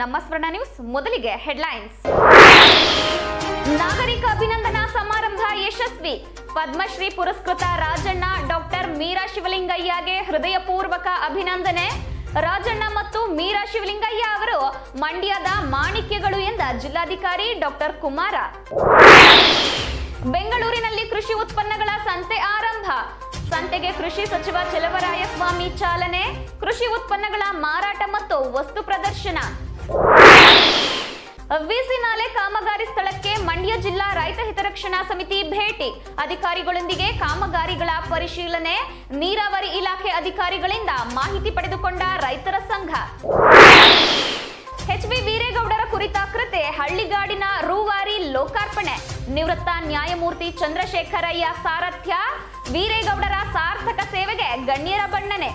ನಮ್ಮ ಸ್ವರ್ಣ ನ್ಯೂಸ್ ಮೊದಲಿಗೆ ಹೆಡ್ಲೈನ್ಸ್. ನಾಗರಿಕ ಅಭಿನಂದನಾ ಸಮಾರಂಭ ಯಶಸ್ವಿ. ಪದ್ಮಶ್ರೀ ಪುರಸ್ಕೃತ ರಾಜಣ್ಣ ಡಾಕ್ಟರ್ ಮೀರಾ ಶಿವಲಿಂಗಯ್ಯಗೆ ಹೃದಯಪೂರ್ವಕ ಅಭಿನಂದನೆ. ರಾಜಣ್ಣ ಮತ್ತು ಮೀರಾ ಶಿವಲಿಂಗಯ್ಯ ಅವರು ಮಂಡ್ಯದ ಮಾಣಿಕ್ಯಗಳು ಎಂದ ಜಿಲ್ಲಾಧಿಕಾರಿ ಡಾಕ್ಟರ್ ಕುಮಾರ. ಬೆಂಗಳೂರಿನಲ್ಲಿ ಕೃಷಿ ಉತ್ಪನ್ನಗಳ ಸಂತೆ ಆರಂಭ. ಸಂತೆಗೆ ಕೃಷಿ ಸಚಿವ ಚಲವರಾಯಸ್ವಾಮಿ ಚಾಲನೆ. ಕೃಷಿ ಉತ್ಪನ್ನಗಳ ಮಾರಾಟ ಮತ್ತು ವಸ್ತು ಪ್ರದರ್ಶನ. ವಿಸಿ ನಾಲೆ ಕಾಮಗಾರಿ ಸ್ಥಳಕ್ಕೆ ಮಂಡ್ಯ ಜಿಲ್ಲಾ ರೈತ ಹಿತರಕ್ಷಣಾ ಸಮಿತಿ ಭೇಟಿ. ಅಧಿಕಾರಿಗಳೊಂದಿಗೆ ಕಾಮಗಾರಿಗಳ ಪರಿಶೀಲನೆ, ನೀರಾವರಿ ಇಲಾಖೆ ಅಧಿಕಾರಿಗಳಿಂದ ಮಾಹಿತಿ ಪಡೆದುಕೊಂಡ ರೈತರ ಸಂಘ. ಎಚ್ ಬಿ ವೀರೇಗೌಡರ ಕುರಿತ ಕೃತೆ, ಹಳ್ಳಿಗಾಡಿನ ರೂವಾರಿ ಲೋಕಾರ್ಪಣೆ. ನಿವೃತ್ತ ನ್ಯಾಯಮೂರ್ತಿ ಚಂದ್ರಶೇಖರಯ್ಯ ಸಾರಥ್ಯ, ವೀರೇಗೌಡರ ಸಾರ್ಥಕ ಸೇವೆಗೆ ಗಣ್ಯರ ಬಣ್ಣನೆ.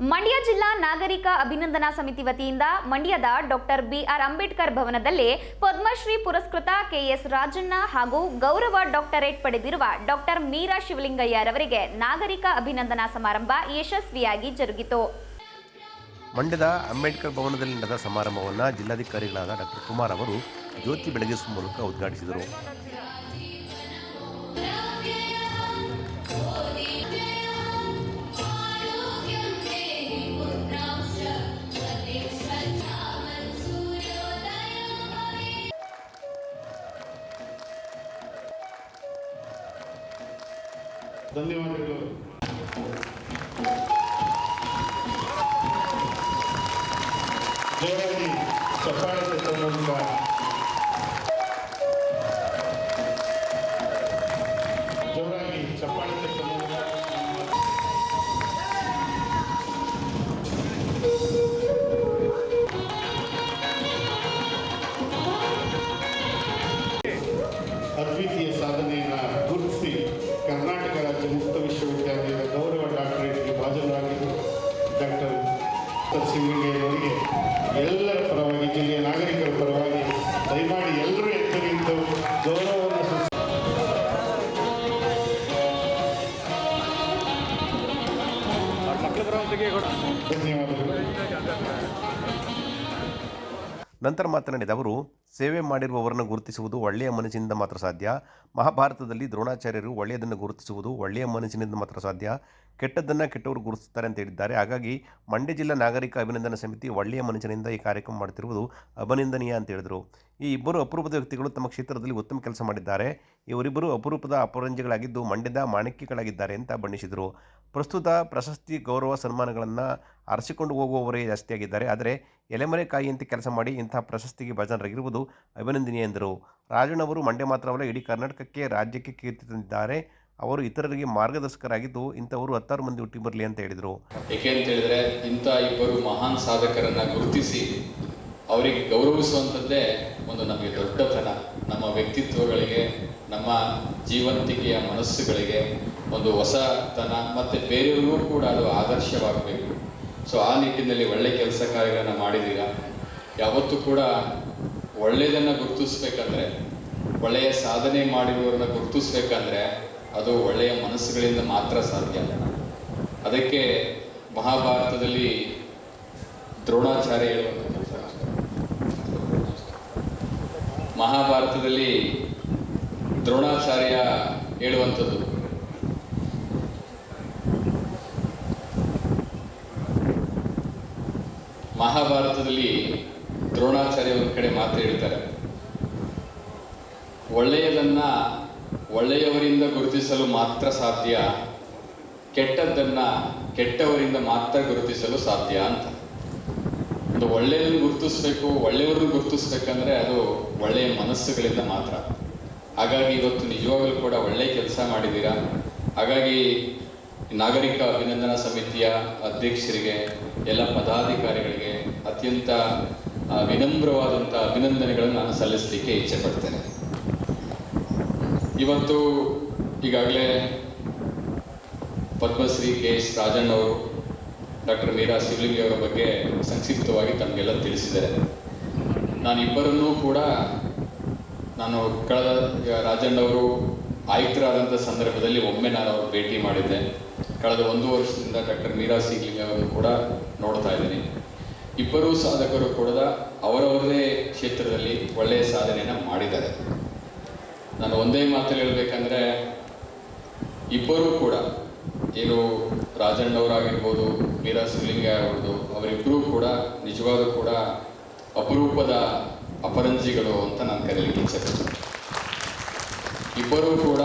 ಮಂಡ್ಯ ಜಿಲ್ಲಾ ನಾಗರಿಕ ಅಭಿನಂದನಾ ಸಮಿತಿ ವತಿಯಿಂದ ಮಂಡ್ಯದ ಡಾಕ್ಟರ್ ಬಿಆರ್ ಅಂಬೇಡ್ಕರ್ ಭವನದಲ್ಲಿ ಪದ್ಮಶ್ರೀ ಪುರಸ್ಕೃತ ಕೆಎಸ್ ರಾಜಣ್ಣ ಹಾಗೂ ಗೌರವ ಡಾಕ್ಟರೇಟ್ ಪಡೆದಿರುವ ಡಾಕ್ಟರ್ ಮೀರಾ ಶಿವಲಿಂಗಯ್ಯರವರಿಗೆ ನಾಗರಿಕ ಅಭಿನಂದನಾ ಸಮಾರಂಭ ಯಶಸ್ವಿಯಾಗಿ ಜರುಗಿತು. ಮಂಡ್ಯದ ಅಂಬೇಡ್ಕರ್ ಭವನದಲ್ಲಿ ನಡೆದ ಸಮಾರಂಭವನ್ನು ಜಿಲ್ಲಾಧಿಕಾರಿಗಳಾದ ಡಾಕ್ಟರ್ ಕುಮಾರ್ ಅವರು ಜ್ಯೋತಿ ಬೆಳಗಿಸುವ ಮೂಲಕ ಉದ್ಘಾಟಿಸಿದರು. 当年嘛，这个。ನಂತರ ಮಾತನಾಡಿದ ಅವರು ಸೇವೆ ಮಾಡಿರುವವರನ್ನು ಗುರುತಿಸುವುದು ಒಳ್ಳೆಯ ಮನಸ್ಸಿನಿಂದ ಮಾತ್ರ ಸಾಧ್ಯ. ಮಹಾಭಾರತದಲ್ಲಿ ದ್ರೋಣಾಚಾರ್ಯರು ಒಳ್ಳೆಯದನ್ನು ಗುರುತಿಸುವುದು ಒಳ್ಳೆಯ ಮನಸ್ಸಿನಿಂದ ಮಾತ್ರ ಸಾಧ್ಯ. ಕೆಟ್ಟದ್ದನ್ನು ಕೆಟ್ಟವರು ಗುರುತಿಸುತ್ತಾರೆ ಅಂತ ಹೇಳಿದ್ದಾರೆ. ಹಾಗಾಗಿ ಮಂಡ್ಯ ಜಿಲ್ಲಾ ನಾಗರಿಕ ಅಭಿನಂದನಾ ಸಮಿತಿ ಒಳ್ಳೆಯ ಮನಸ್ಸಿನಿಂದ ಈ ಕಾರ್ಯಕ್ರಮ ಮಾಡುತ್ತಿರುವುದು ಅಭಿನಂದನೀಯ ಅಂತ ಹೇಳಿದರು. ಈ ಇಬ್ಬರು ಅಪರೂಪದ ವ್ಯಕ್ತಿಗಳು ತಮ್ಮ ಕ್ಷೇತ್ರದಲ್ಲಿ ಉತ್ತಮ ಕೆಲಸ ಮಾಡಿದ್ದಾರೆ. ಇವರಿಬ್ಬರು ಅಪರೂಪದ ಅಪರಂಜಿಗಳಾಗಿದ್ದು ಮಂಡ್ಯದ ಮಾಣಿಕ್ಯಗಳಾಗಿದ್ದಾರೆ ಅಂತ ಬಣ್ಣಿಸಿದರು. ಪ್ರಸ್ತುತ ಪ್ರಶಸ್ತಿ, ಗೌರವ ಸನ್ಮಾನಗಳನ್ನು ಅರಸಿಕೊಂಡು ಹೋಗುವವರೇ ಜಾಸ್ತಿಯಾಗಿದ್ದಾರೆ. ಆದರೆ ಎಲೆಮರೆ ಕಾಯಿಯಂತೆ ಕೆಲಸ ಮಾಡಿ ಇಂತಹ ಪ್ರಶಸ್ತಿಗೆ ಭಾಜನರಾಗಿರುವುದು ಅಭಿನಂದನೀಯ ಎಂದರು ರಾಜಣ್ಣವರು ಮಂಡ್ಯ ಮಾತ್ರವಲ್ಲ, ಇಡೀ ಕರ್ನಾಟಕಕ್ಕೆ, ರಾಜ್ಯಕ್ಕೆ ಕೀರ್ತಿ ತಂದಿದ್ದಾರೆ. ಅವರು ಇತರರಿಗೆ ಮಾರ್ಗದರ್ಶಕರಾಗಿದ್ದು ಇಂಥವರು ಹತ್ತಾರು ಮಂದಿ ಹುಟ್ಟಿ ಬರಲಿ ಅಂತ ಹೇಳಿದರು. ಏಕೆ ಅಂತ ಹೇಳಿದ್ರೆ, ಇಂಥ ಇಬ್ಬರು ಮಹಾನ್ ಸಾಧಕರನ್ನ ಗುರುತಿಸಿ ಅವರಿಗೆ ಗೌರವಿಸುವಂಥದ್ದೇ ಒಂದು ನಮಗೆ ದೊಡ್ಡತನ ನಮ್ಮ ವ್ಯಕ್ತಿತ್ವಗಳಿಗೆ, ನಮ್ಮ ಜೀವಂತಿಕೆಯ ಮನಸ್ಸುಗಳಿಗೆ ಒಂದು ಹೊಸತನ ಮತ್ತು ಬೇರೆಯವರಿಗೂ ಕೂಡ ಅದು ಆದರ್ಶವಾಗಬೇಕು. ಸೊ, ಆ ನಿಟ್ಟಿನಲ್ಲಿ ಒಳ್ಳೆ ಕೆಲಸ ಕಾರ್ಯಗಳನ್ನು ಮಾಡಿದ್ದೀರಾ? ಯಾವತ್ತೂ ಕೂಡ ಒಳ್ಳೆಯದನ್ನು ಗುರುತಿಸ್ಬೇಕಂದ್ರೆ, ಒಳ್ಳೆಯ ಸಾಧನೆ ಮಾಡಿರುವವರನ್ನ ಗುರುತಿಸ್ಬೇಕಂದ್ರೆ ಅದು ಒಳ್ಳೆಯ ಮನಸ್ಸುಗಳಿಂದ ಮಾತ್ರ ಸಾಧ್ಯ. ಅದಕ್ಕೆ ಮಹಾಭಾರತದಲ್ಲಿ ದ್ರೋಣಾಚಾರ್ಯ ಮಹಾಭಾರತದಲ್ಲಿ ದ್ರೋಣಾಚಾರ್ಯ ಹೇಳುವಂಥದ್ದು. ಮಹಾಭಾರತದಲ್ಲಿ ದ್ರೋಣಾಚಾರ್ಯ ಒಂದು ಕಡೆ ಮಾತು ಹೇಳ್ತಾರೆ ಒಳ್ಳೆಯದನ್ನ ಒಳ್ಳೆಯವರಿಂದ ಗುರುತಿಸಲು ಮಾತ್ರ ಸಾಧ್ಯ, ಕೆಟ್ಟದ್ದನ್ನ ಕೆಟ್ಟವರಿಂದ ಮಾತ್ರ ಗುರುತಿಸಲು ಸಾಧ್ಯ ಅಂತ. ಒಂದು ಒಳ್ಳೆಯದನ್ನು ಗುರುತಿಸ್ಬೇಕು, ಒಳ್ಳೆಯವ್ರನ್ನ ಗುರುತಿಸ್ಬೇಕಂದ್ರೆ ಅದು ಒಳ್ಳೆಯ ಮನಸ್ಸುಗಳಿಂದ ಮಾತ್ರ. ಹಾಗಾಗಿ ಇವತ್ತು ನಿಜವಾಗಲೂ ಕೂಡ ಒಳ್ಳೆಯ ಕೆಲಸ ಮಾಡಿದ್ದೀರಾ? ಹಾಗಾಗಿ ನಾಗರಿಕ ಅಭಿನಂದನಾ ಸಮಿತಿಯ ಅಧ್ಯಕ್ಷರಿಗೆ, ಎಲ್ಲ ಪದಾಧಿಕಾರಿಗಳಿಗೆ ಅತ್ಯಂತ ವಿನಮ್ರವಾದಂಥ ಅಭಿನಂದನೆಗಳನ್ನು ನಾನು ಸಲ್ಲಿಸಲಿಕ್ಕೆ ಇಚ್ಛೆ ಪಡ್ತೇನೆ ಇವತ್ತು ಈಗಾಗಲೇ ಪದ್ಮಶ್ರೀ ಕೆ ಎಸ್ ರಾಜಣ್ಣ ಅವರು ಡಾಕ್ಟರ್ ಮೀರಾ ಶಿವಲಿಂಗಿ ಅವರ ಬಗ್ಗೆ ಸಂಕ್ಷಿಪ್ತವಾಗಿ ತಮಗೆಲ್ಲ ತಿಳಿಸಿದ್ದಾರೆ. ನಾನಿಬ್ಬರನ್ನೂ ಕೂಡ ನಾನು ಕಳೆದ ರಾಜಣ್ಣವರು ಆಯುಕ್ತರಾದಂಥ ಸಂದರ್ಭದಲ್ಲಿ ಒಮ್ಮೆ ನಾನು ಅವ್ರು ಭೇಟಿ ಮಾಡಿದ್ದೆ. ಕಳೆದ ಒಂದು ವರ್ಷದಿಂದ ಡಾಕ್ಟರ್ ಮೀರಾ ಸಿಗ್ಲಿಂಗ್ ಅವರನ್ನು ಕೂಡ ನೋಡ್ತಾ ಇದ್ದೀನಿ. ಇಬ್ಬರೂ ಸಾಧಕರು ಕೂಡ ಅವರವರದೇ ಕ್ಷೇತ್ರದಲ್ಲಿ ಒಳ್ಳೆಯ ಸಾಧನೆಯನ್ನು ಮಾಡಿದ್ದಾರೆ. ನಾನು ಒಂದೇ ಮಾತಲ್ಲಿ ಹೇಳಬೇಕಂದ್ರೆ, ಇಬ್ಬರೂ ಕೂಡ, ಏನು ರಾಜಣ್ಣವರಾಗಿರ್ಬೋದು ಮೀರಾ ಸಿಲಿಂಗ ಆಗಿರ್ಬೋದು ಅವರಿಬ್ಬರೂ ಕೂಡ ನಿಜವಾಗೂ ಕೂಡ ಅಪರೂಪದ ಅಪರಂಜಿಗಳು ಅಂತ ನಾನು ಕರೀಲಿಕ್ಕೆ ಇಚ್ಛೆಪಡ್ತೀನಿ ಇಬ್ಬರೂ ಕೂಡ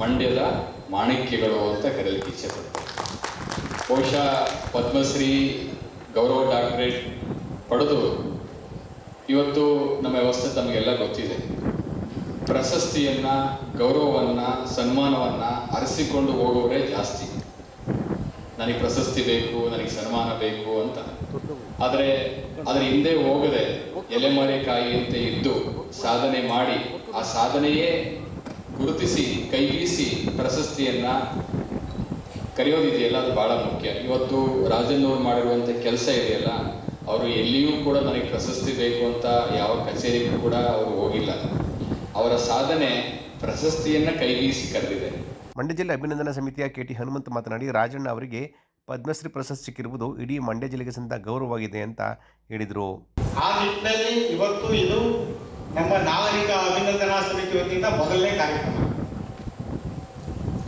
ಮಂಡ್ಯದ ಮಾಣಿಕ್ಯಗಳು ಅಂತ ಕರೀಲಿಕ್ಕೆ ಇಚ್ಛೆ ಬಹುಶಃ ಪದ್ಮಶ್ರೀ ಗೌರವ ಡಾಕ್ಟರೇಟ್ ಪಡೆದು ಇವತ್ತು ನಮ್ಮ ವ್ಯವಸ್ಥೆ ತಮಗೆಲ್ಲ ಗೊತ್ತಿದೆ. ಪ್ರಶಸ್ತಿಯನ್ನ, ಗೌರವವನ್ನ, ಸನ್ಮಾನವನ್ನ ಅರಸಿಕೊಂಡು ಹೋಗೋರೇ ಜಾಸ್ತಿ. ನನಗೆ ಪ್ರಶಸ್ತಿ ಬೇಕು, ನನಗೆ ಸನ್ಮಾನ ಬೇಕು ಅಂತ. ಆದರೆ ಅದರ ಹಿಂದೆ ಹೋಗದೆ ಎಲೆಮರೆ ಕಾಯಿಯಂತೆ ಇದ್ದು ಸಾಧನೆ ಮಾಡಿ ಆ ಸಾಧನೆಯೇ ಗುರುತಿಸಿ, ಕೈಗೀಸಿ ಪ್ರಶಸ್ತಿಯನ್ನ ಕರೆಯೋದಿದೆಯಲ್ಲ ಅದು ಬಹಳ ಮುಖ್ಯ. ಇವತ್ತು ರಾಜನ್ ಅವರು ಮಾಡಿರುವಂಥ ಕೆಲಸ ಇದೆಯಲ್ಲ ಅವರು ಎಲ್ಲಿಯೂ ಕೂಡ ನನಗೆ ಪ್ರಶಸ್ತಿ ಬೇಕು ಅಂತ ಯಾವ ಕಚೇರಿಗೂ ಕೂಡ ಅವರು ಹೋಗಿಲ್ಲ. ಅವರ ಸಾಧನೆ ಪ್ರಶಸ್ತಿಯನ್ನ ಕೈಗೀಸಿ ಕರೆದಿದೆ. ಮಂಡ್ಯ ಜಿಲ್ಲೆ ಅಭಿನಂದನಾ ಸಮಿತಿಯ ಕೆ ಟಿ ಹನುಮಂತ್ ಮಾತನಾಡಿ ರಾಜಣ್ಣ ಅವರಿಗೆ ಪದ್ಮಶ್ರೀ ಪ್ರಶಸ್ತಿ ಸಿಕ್ಕಿರುವುದು ಇಡೀ ಮಂಡ್ಯ ಜಿಲ್ಲೆಗೆ ಸಂತ ಗೌರವವಾಗಿದೆ ಅಂತ ಹೇಳಿದರು. ಆ ನಿಟ್ಟಿನಲ್ಲಿ ಇವತ್ತು ಇದು ನಮ್ಮ ನಾಗರಿಕ ಅಭಿನಂದನಾ ಸಮಿತಿ ವತಿಯಿಂದ ಮೊದಲನೇ ಕಾರ್ಯಕ್ರಮ.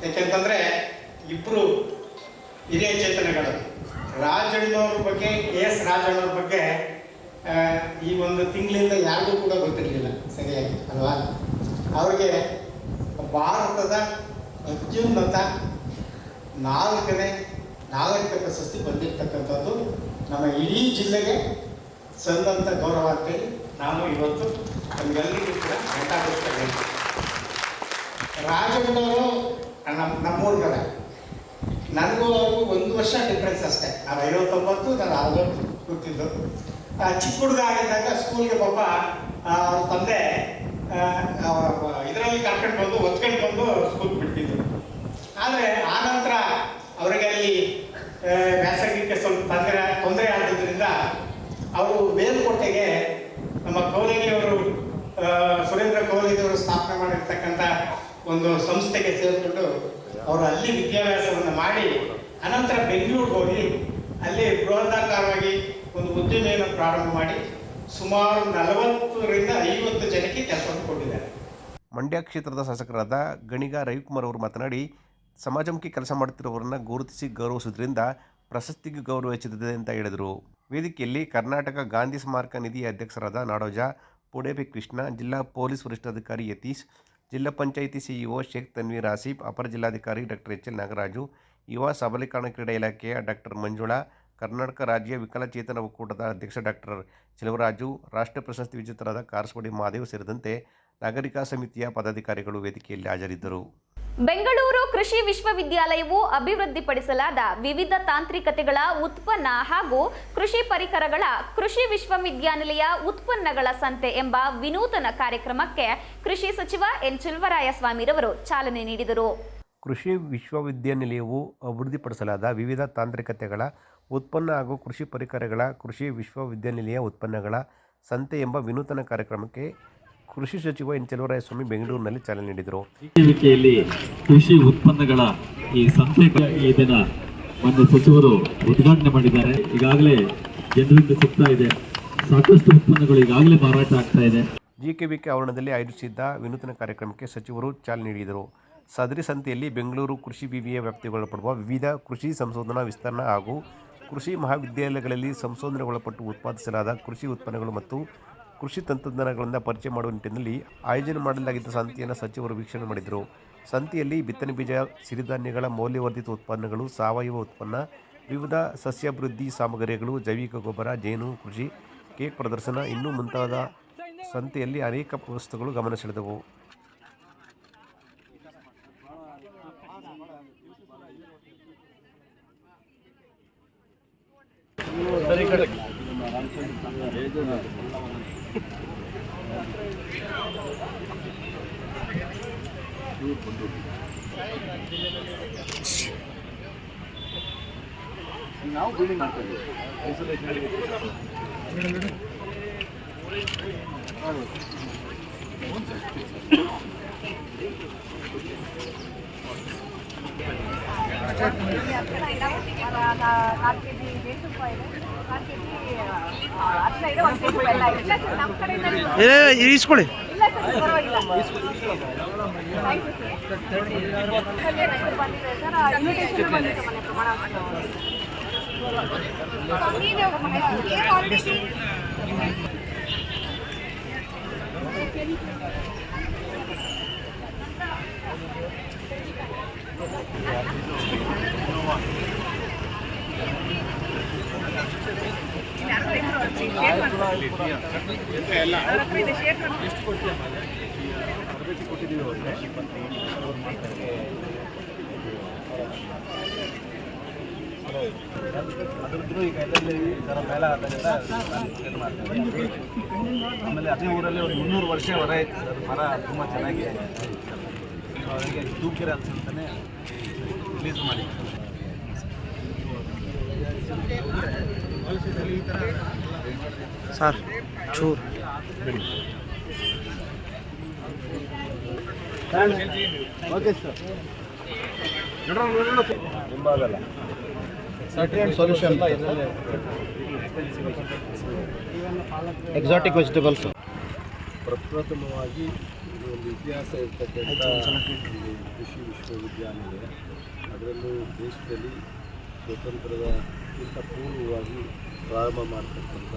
ಯಾಕೆಂತಂದ್ರೆ ಇಬ್ರು ಇದೇ ಚೇತನಗಳು. ರಾಜಣ್ಣವ್ರ ಬಗ್ಗೆ ಕೆ ಎಸ್ ರಾಜಣ್ಣವ್ರ ಬಗ್ಗೆ ಈ ಒಂದು ತಿಂಗಳಿಂದ ಯಾರಿಗೂ ಕೂಡ ಗೊತ್ತಿರಲಿಲ್ಲ. ಸರಿಯಾಗಿ, ಅಲ್ವಾ? ಅವ್ರಿಗೆ ಭಾರತದ ಅತ್ಯುನ್ನತ ನಾಲ್ಕನೇ ನಾಗರಿಕ ಪ್ರಶಸ್ತಿ ಬಂದಿರತಕ್ಕಂಥದ್ದು ನಮ್ಮ ಇಡೀ ಜಿಲ್ಲೆಗೆ ಸಂದಂತ ಗೌರವ ಅಂತೇಳಿ ನಾನು ಇವತ್ತು ನಮಗೆಲ್ಲರಿಗೂ ಕೂಡ ಘಂಟಾಘೋಷ ರಾಜಣ್ಣವರು ನಮ್ಮ ನಮ್ಮೂರ್ಗದ ನನಗೂ ಅವ್ರಿಗೂ ಒಂದು ವರ್ಷ ಡಿಫ್ರೆನ್ಸ್ ಅಷ್ಟೇ. ನಾನು ಐವತ್ತೊಂಬತ್ತು, ನಾನು ಅರವತ್ತು ಕೂತಿದ್ದು ಚಿಕ್ಕ ಹುಡುಗ ಆಗಿದ್ದಾಗ ಸ್ಕೂಲ್ಗೆ ಪಾಪ ಅವ್ರ ತಂದೆ ಇದರಲ್ಲಿ ಕರ್ಕೊಂಡು ಬಂದು ಒತ್ಕೊಂಡು ಬಂದು ಸ್ಕೂಲ್ ಬಿಡ್ತಿದ್ರು ಆದರೆ ಆ ನಂತರ ಅವರಿಗೆ ಅಲ್ಲಿ ವ್ಯಾಸಂಗಕ್ಕೆ ಸ್ವಲ್ಪ ತೊಂದರೆ ತೊಂದರೆ ಆಗಿದ್ದರಿಂದ ಅವರು ಬೇಲ್ಕೋಟೆಗೆ ನಮ್ಮ ಕೌಲಗಿಯವರು ಸುರೇಂದ್ರ ಕೌಲಿಯವರು ಸ್ಥಾಪನೆ ಮಾಡಿರ್ತಕ್ಕಂಥ ಒಂದು ಸಂಸ್ಥೆಗೆ ಸೇರಿಕೊಂಡು ಅವರು ಅಲ್ಲಿ ವಿದ್ಯಾಭ್ಯಾಸವನ್ನು ಮಾಡಿ, ಅನಂತರ ಬೆಂಗಳೂರಿಗೆ ಹೋಗಿ ಅಲ್ಲಿ ಬೃಹದಾಕಾರವಾಗಿ ಒಂದು ಉದ್ದಿಮೆಯನ್ನು ಪ್ರಾರಂಭ ಮಾಡಿ ಸುಮಾರು ನಲವತ್ತರಿಂದ ಐವತ್ತು ಜನಕ್ಕೆ ಕೆಲಸವನ್ನು ಕೊಟ್ಟಿದ್ದಾರೆ. ಮಂಡ್ಯ ಕ್ಷೇತ್ರದ ಶಾಸಕರಾದ ಗಣಿಗ ರವಿಕುಮಾರ್ ಅವರು ಮಾತನಾಡಿ, ಸಮಾಜಮುಖಿ ಕೆಲಸ ಮಾಡುತ್ತಿರುವವರನ್ನು ಗುರುತಿಸಿ ಗೌರವಿಸುವುದರಿಂದ ಪ್ರಶಸ್ತಿಗೆ ಗೌರವ ಹೆಚ್ಚುತ್ತದೆ ಅಂತ ಹೇಳಿದರು. ವೇದಿಕೆಯಲ್ಲಿ ಕರ್ನಾಟಕ ಗಾಂಧಿ ಸ್ಮಾರಕ ನಿಧಿಯ ಅಧ್ಯಕ್ಷರಾದ ನಾಡೋಜ, ಪುಡೇಪಿ ಕೃಷ್ಣ, ಜಿಲ್ಲಾ ಪೊಲೀಸ್ ವರಿಷ್ಠಾಧಿಕಾರಿ ಯತೀಶ್ ಜಿಲ್ಲಾ ಪಂಚಾಯಿತಿ ಸಿಇಒ ಶೇಖ್ ತನ್ವೀರ್ ಆಸೀಫ್, ಅಪರ ಜಿಲ್ಲಾಧಿಕಾರಿ ಡಾಕ್ಟರ್ ಎಚ್ ಎಲ್ ನಾಗರಾಜು, ಯುವ ಸಬಲೀಕರಣ ಕ್ರೀಡಾ ಇಲಾಖೆಯ ಡಾಕ್ಟರ್ ಮಂಜುಳಾ, ಕರ್ನಾಟಕ ರಾಜ್ಯ ವಿಕಲಚೇತನ ಒಕ್ಕೂಟದ ಅಧ್ಯಕ್ಷ ಡಾಕ್ಟರ್ ಚಿಲವರಾಜು, ರಾಷ್ಟ್ರ ಪ್ರಶಸ್ತಿ ವಿಜೇತರಾದ ಕಾರ್ಸ್ಪಡಿ ಮಹಾದೇವ್ ಸೇರಿದಂತೆ ನಾಗರಿಕ ಸಮಿತಿಯ ಪದಾಧಿಕಾರಿಗಳು ವೇದಿಕೆಯಲ್ಲಿ ಹಾಜರಿದ್ದರು. ಬೆಂಗಳೂರು ಕೃಷಿ ವಿಶ್ವವಿದ್ಯಾಲಯವು ಅಭಿವೃದ್ಧಿಪಡಿಸಲಾದ ವಿವಿಧ ತಾಂತ್ರಿಕತೆಗಳ ಉತ್ಪನ್ನ ಹಾಗೂ ಕೃಷಿ ಪರಿಕರಗಳ ಕೃಷಿ ವಿಶ್ವವಿದ್ಯಾನಿಲಯ ಉತ್ಪನ್ನಗಳ ಸಂತೆ ಎಂಬ ವಿನೂತನ ಕಾರ್ಯಕ್ರಮಕ್ಕೆ ಕೃಷಿ ಸಚಿವ ಎನ್ ರವರು ಚಾಲನೆ ನೀಡಿದರು. ಕೃಷಿ ವಿಶ್ವವಿದ್ಯಾನಿಲಯವು ಅಭಿವೃದ್ಧಿಪಡಿಸಲಾದ ವಿವಿಧ ತಾಂತ್ರಿಕತೆಗಳ ಉತ್ಪನ್ನ ಹಾಗೂ ಕೃಷಿ ಪರಿಕರಗಳ ಕೃಷಿ ವಿಶ್ವವಿದ್ಯಾನಿಲಯ ಉತ್ಪನ್ನಗಳ ಸಂತೆ ಎಂಬ ವಿನೂತನ ಕಾರ್ಯಕ್ರಮಕ್ಕೆ ಕೃಷಿ ಸಚಿವ ಎನ್ ಚೆಲುವರಾಯಸ್ವಾಮಿ ಬೆಂಗಳೂರಿನಲ್ಲಿ ಚಾಲನೆ ನೀಡಿದರು. ಕೃಷಿ ಉತ್ಪನ್ನಗಳ ಈ ಸಂತೆ ಈ ದಿನ ಮಾನ್ಯ ಸಚಿವರು ಉದ್ಘಾಟನೆ ಮಾಡಿದ್ದಾರೆ. ಈಗಾಗಲೇ ಜನರಿಂದ ಸಿಗ್ತಾ ಇದೆ. ಸಾಕಷ್ಟು ಉತ್ಪನ್ನಗಳು ಈಗಾಗಲೇ ಮಾರಾಟ ಆಗ್ತಾ ಇದೆ. ಜಿಕೆವಿಕೆ ಆವರಣದಲ್ಲಿ ಆಯೋಜಿಸಿದ್ದ ವಿನೂತನ ಕಾರ್ಯಕ್ರಮಕ್ಕೆ ಸಚಿವರು ಚಾಲನೆ ನೀಡಿದರು. ಸದರಿ ಸಂತೆಯಲ್ಲಿ ಬೆಂಗಳೂರು ಕೃಷಿ ವಿವಿಯ ವ್ಯಾಪ್ತಿಗೊಳಪಡುವ ವಿವಿಧ ಕೃಷಿ ಸಂಶೋಧನಾ ವಿಸ್ತರಣಾ ಹಾಗೂ ಕೃಷಿ ಮಹಾವಿದ್ಯಾಲಯಗಳಲ್ಲಿ ಸಂಶೋಧನೆಗೊಳಪಟ್ಟು ಉತ್ಪಾದಿಸಲಾದ ಕೃಷಿ ಉತ್ಪನ್ನಗಳು ಮತ್ತು ಕೃಷಿ ತಂತ್ರಜ್ಞಾನಗಳನ್ನು ಪರಿಚಯ ಮಾಡುವ ನಿಟ್ಟಿನಲ್ಲಿ ಆಯೋಜನೆ ಮಾಡಲಾಗಿದ್ದ ಸಂತೆಯನ್ನು ಸಚಿವರು ವೀಕ್ಷಣೆ ಮಾಡಿದರು. ಸಂತೆಯಲ್ಲಿ ಬಿತ್ತನೆ ಬೀಜ, ಸಿರಿಧಾನ್ಯಗಳ ಮೌಲ್ಯವರ್ಧಿತ ಉತ್ಪನ್ನಗಳು, ಸಾವಯವ ಉತ್ಪನ್ನ, ವಿವಿಧ ಸಸ್ಯಾಭಿವೃದ್ಧಿ ಸಾಮಗ್ರಿಗಳು, ಜೈವಿಕ ಗೊಬ್ಬರ, ಜೇನು, ಕೃಷಿ, ಕೇಕ್ ಪ್ರದರ್ಶನ, ಇನ್ನೂ ಮುಂತಾದ ಸಂತೆಯಲ್ಲಿ ಅನೇಕ ವಸ್ತುಗಳು ಗಮನ ಸೆಳೆದವು. ಇದು ಒಂದು ನಾವು ಬಿಲ್ಡಿಂಗ್ ಮಾಡ್ತಾ ಇದ್ದೀವಿ. ನಾಲ್ಕು ಕೆ ಜಿ ಜೇನುತುಪ್ಪ ಇದೆ ನಾಲ್ಕು ಕೆ ಜಿ ಅರ್ಧ ಇದೆ ಒಂದು ಕೆ ಜಿ ಬೆಲ್ಲ ನಮ್ಮ ಕಡೆಯಿಂದ ಇರಿಸ್ಕೊಳ್ಳಿ ಪರವಾಗಿಲ್ಲ. ಬಂದಿದೆ ಪ್ರಮಾಣ ಆಲ್ರೆಡಿ ಅದ್ರದ್ದು ಈಗ ಇದರಲ್ಲಿ ಈ ಥರ ಮೇಳ ಆದ್ದರಿಂದ ಆಮೇಲೆ ಅದೇ ಊರಲ್ಲಿ ಒಂದು ಮುನ್ನೂರು ವರ್ಷ ಹೊರ ಇತ್ತು ಸರ್ ಮರ ತುಂಬ ಚೆನ್ನಾಗಿ ಅವರಿಗೆ ತೂಕಿರ ಅಂತಲೇ ರಿಲೀಸ್ ಮಾಡಿ. ಸರ್ ಚೂರು. ಓಕೆ ಸರ್ ತುಂಬ ಆಗಲ್ಲ ಸೊಲ್ಯೂಷನ್ ಎಕ್ಸಾಟಿಕ್ ವೆಜಿಟೇಬಲ್ಸ್ ಪ್ರಪ್ರಥಮವಾಗಿ ಒಂದು ಇತಿಹಾಸ ಇರ್ತಕ್ಕಂಥ ಕೃಷಿ ವಿಶ್ವವಿದ್ಯಾನಿಲಯ. ಅದರಲ್ಲೂ ದೇಶದಲ್ಲಿ ಸ್ವತಂತ್ರದ ಪೂರ್ವವಾಗಿ ಪ್ರಾರಂಭ ಮಾಡ್ತಕ್ಕಂಥ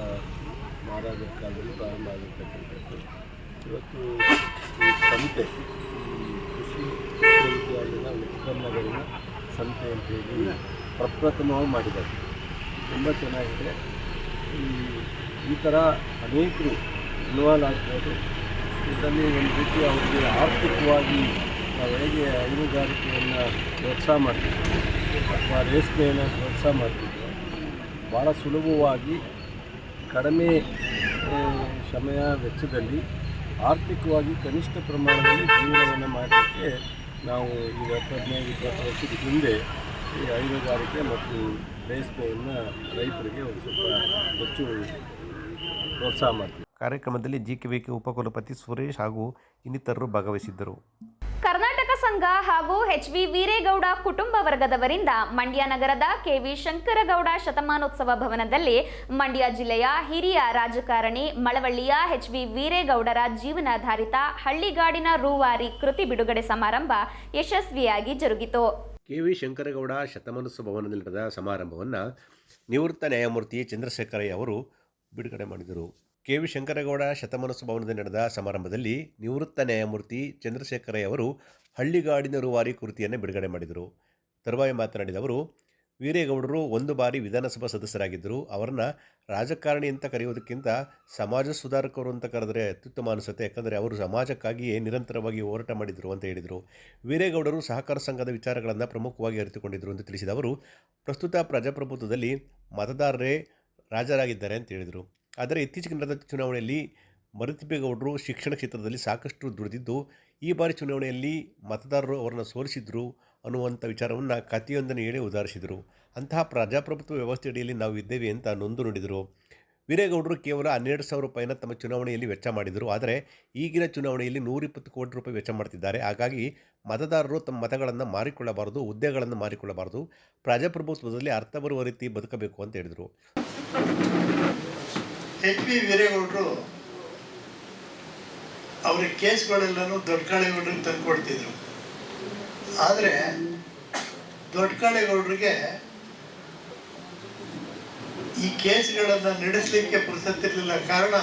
ಮಹಾರಾಜರ ಕಾಲದಲ್ಲಿ ಪ್ರಾರಂಭ ಆಗಿರ್ತಕ್ಕಂಥದ್ದು. ಇವತ್ತು ಈ ಸಂತೆ ಕೃಷಿ ಕೃಷಿಯಲ್ಲಿನ ಉತ್ಪನ್ನಗಳನ್ನ ಸಂತೆ ಅಂತೇಳಿ ಪ್ರಪ್ರಥಮವಾಗಿ ಮಾಡಿದ್ದಾರೆ. ತುಂಬ ಚೆನ್ನಾಗಿದೆ. ಈ ಈ ಥರ ಅನೇಕರು ಇನ್ವಾಲ್ವ್ ಆಗ್ಬೋದು. ಇದರಲ್ಲಿ ಒಂದು ರೀತಿ ಅವರಿಗೆ ಆರ್ಥಿಕವಾಗಿ ನಾವು ಹೇಗೆ ಹೈನುಗಾರಿಕೆಯನ್ನು ಪ್ರೋತ್ಸಾಹ ಮಾಡ್ತಿದ್ವಿ, ಅಥವಾ ರೇಷ್ಮೆಯನ್ನು ಪ್ರೋತ್ಸಾಹ ಮಾಡ್ತಿದ್ವಿ ಭಾಳ ಸುಲಭವಾಗಿ ಕಡಿಮೆ ಸಮಯ ವೆಚ್ಚದಲ್ಲಿ ಆರ್ಥಿಕವಾಗಿ ಕನಿಷ್ಠ ಪ್ರಮಾಣದಲ್ಲಿ ಜೀವನವನ್ನು ಮಾಡಲಿಕ್ಕೆ ನಾವು ಈಗ ಹದಿನೈದು, ಇಪ್ಪತ್ತು ವರ್ಷದ ಹಿಂದೆ ಈ ಹೈನುಗಾರಿಕೆ ಮತ್ತು ರೇಷ್ಮೆಯನ್ನು ರೈತರಿಗೆ ಒಂದು ಸ್ವಲ್ಪ ಹೆಚ್ಚು ಪ್ರೋತ್ಸಾಹ ಮಾಡ್ತೀವಿ. ಕಾರ್ಯಕ್ರಮದಲ್ಲಿ ಜಿ ಕೆ ವಿ ಕೆ ಉಪಕುಲಪತಿ ಸುರೇಶ್ ಹಾಗೂ ಇನ್ನಿತರರು ಭಾಗವಹಿಸಿದ್ದರು. ಸಂಘ ಹಾಗೂ ಎಚ್ ವಿ ವೀರೇಗೌಡ ಕುಟುಂಬ ವರ್ಗದವರಿಂದ ಮಂಡ್ಯ ನಗರದ ಕೆವಿ ಶಂಕರಗೌಡ ಶತಮಾನೋತ್ಸವ ಭವನದಲ್ಲಿ ಮಂಡ್ಯ ಜಿಲ್ಲೆಯ ಹಿರಿಯ ರಾಜಕಾರಣಿ ಮಳವಳ್ಳಿಯ ಎಚ್ ವಿ ವೀರೇಗೌಡರ ಜೀವನಾಧಾರಿತ ಹಳ್ಳಿಗಾಡಿನ ರೂವಾರಿ ಕೃತಿ ಬಿಡುಗಡೆ ಸಮಾರಂಭ ಯಶಸ್ವಿಯಾಗಿ ಜರುಗಿತು. ಕೆವಿ ಶಂಕರಗೌಡ ಶತಮಾನೋತ್ಸವ ಭವನದಲ್ಲಿ ನಡೆದ ಸಮಾರಂಭವನ್ನು ನಿವೃತ್ತ ನ್ಯಾಯಮೂರ್ತಿ ಚಂದ್ರಶೇಖರಯ್ಯ ಅವರು ಬಿಡುಗಡೆ ಮಾಡಿದರು. ಕೆ ವಿ ಶಂಕರಗೌಡ ಶತಮಾನೋತ್ಸವ ಭವನದಲ್ಲಿ ನಡೆದ ಸಮಾರಂಭದಲ್ಲಿ ನಿವೃತ್ತ ನ್ಯಾಯಮೂರ್ತಿ ಚಂದ್ರಶೇಖರಯ್ಯ ಅವರು ಹಳ್ಳಿಗಾಡಿನ ರೂವಾರಿ ಕೃತಿಯನ್ನು ಬಿಡುಗಡೆ ಮಾಡಿದರು. ತರುವಾಯ ಮಾತನಾಡಿದ ಅವರು, ವೀರೇಗೌಡರು ಒಂದು ಬಾರಿ ವಿಧಾನಸಭಾ ಸದಸ್ಯರಾಗಿದ್ದರು ಅವರನ್ನು ರಾಜಕಾರಣಿ ಅಂತ ಕರೆಯುವುದಕ್ಕಿಂತ ಸಮಾಜ ಸುಧಾರಕರು ಅಂತ ಕರೆದರೆ ಅತ್ಯುತ್ತಮ ಅನಿಸುತ್ತೆ. ಯಾಕಂದರೆ ಅವರು ಸಮಾಜಕ್ಕಾಗಿಯೇ ನಿರಂತರವಾಗಿ ಹೋರಾಟ ಮಾಡಿದರು ಅಂತ ಹೇಳಿದರು. ವೀರೇಗೌಡರು ಸಹಕಾರ ಸಂಘದ ವಿಚಾರಗಳನ್ನು ಪ್ರಮುಖವಾಗಿ ಅರಿತುಕೊಂಡಿದ್ದರು ಎಂದು ತಿಳಿಸಿದ ಅವರು, ಪ್ರಸ್ತುತ ಪ್ರಜಾಪ್ರಭುತ್ವದಲ್ಲಿ ಮತದಾರರೇ ರಾಜರಾಗಿದ್ದಾರೆ ಅಂತ ಹೇಳಿದರು. ಆದರೆ ಇತ್ತೀಚೆಗೆ ನಡೆದ ಚುನಾವಣೆಯಲ್ಲಿ ಮರುತಿಪ್ಪೇಗೌಡರು ಶಿಕ್ಷಣ ಕ್ಷೇತ್ರದಲ್ಲಿ ಸಾಕಷ್ಟು ದುಡಿದಿದ್ದು, ಈ ಬಾರಿ ಚುನಾವಣೆಯಲ್ಲಿ ಮತದಾರರು ಅವರನ್ನು ಸೋಲಿಸಿದ್ರು ಅನ್ನುವಂಥ ವಿಚಾರವನ್ನು ಕಥೆಯೊಂದನ್ನು ಹೇಳಿ ಉದಾಹರಿಸಿದರು. ಅಂತಹ ಪ್ರಜಾಪ್ರಭುತ್ವ ವ್ಯವಸ್ಥೆಯಡಿಯಲ್ಲಿ ನಾವು ಇದ್ದೇವೆ ಅಂತ ನೊಂದು ನುಡಿದರು. ವೀರೇಗೌಡರು ಕೇವಲ ಹನ್ನೆರಡು ಸಾವಿರ ರೂಪಾಯಿನ ತಮ್ಮ ಚುನಾವಣೆಯಲ್ಲಿ ವೆಚ್ಚ ಮಾಡಿದರು. ಆದರೆ ಈಗಿನ ಚುನಾವಣೆಯಲ್ಲಿ ನೂರಿಪ್ಪತ್ತು ಕೋಟಿ ರೂಪಾಯಿ ವೆಚ್ಚ ಮಾಡ್ತಿದ್ದಾರೆ. ಹಾಗಾಗಿ ಮತದಾರರು ತಮ್ಮ ಮತಗಳನ್ನು ಮಾರಿಕೊಳ್ಳಬಾರದು, ಹುದ್ದೆಗಳನ್ನು ಮಾರಿಕೊಳ್ಳಬಾರದು. ಪ್ರಜಾಪ್ರಭುತ್ವದಲ್ಲಿ ಅರ್ಥ ಬರುವ ರೀತಿ ಬದುಕಬೇಕು ಅಂತ ಹೇಳಿದರು. ಎಚ್ ಪಿ ವೀರೇಗೌಡರು ಅವ್ರ ಕೇಸ್ಗಳೆಲ್ಲನೂ ದೊಡ್ಡ ಕಾಳೇಗೌಡರಿಗೆ ತಂದುಕೊಡ್ತಿದ್ರು. ಆದರೆ ದೊಡ್ಡ ಕಾಳೇಗೌಡರಿಗೆ ಈ ಕೇಸ್ಗಳನ್ನು ನಡೆಸಲಿಕ್ಕೆ ಪ್ರಸತ್ತಿರಲಿಲ್ಲ ಕಾರಣ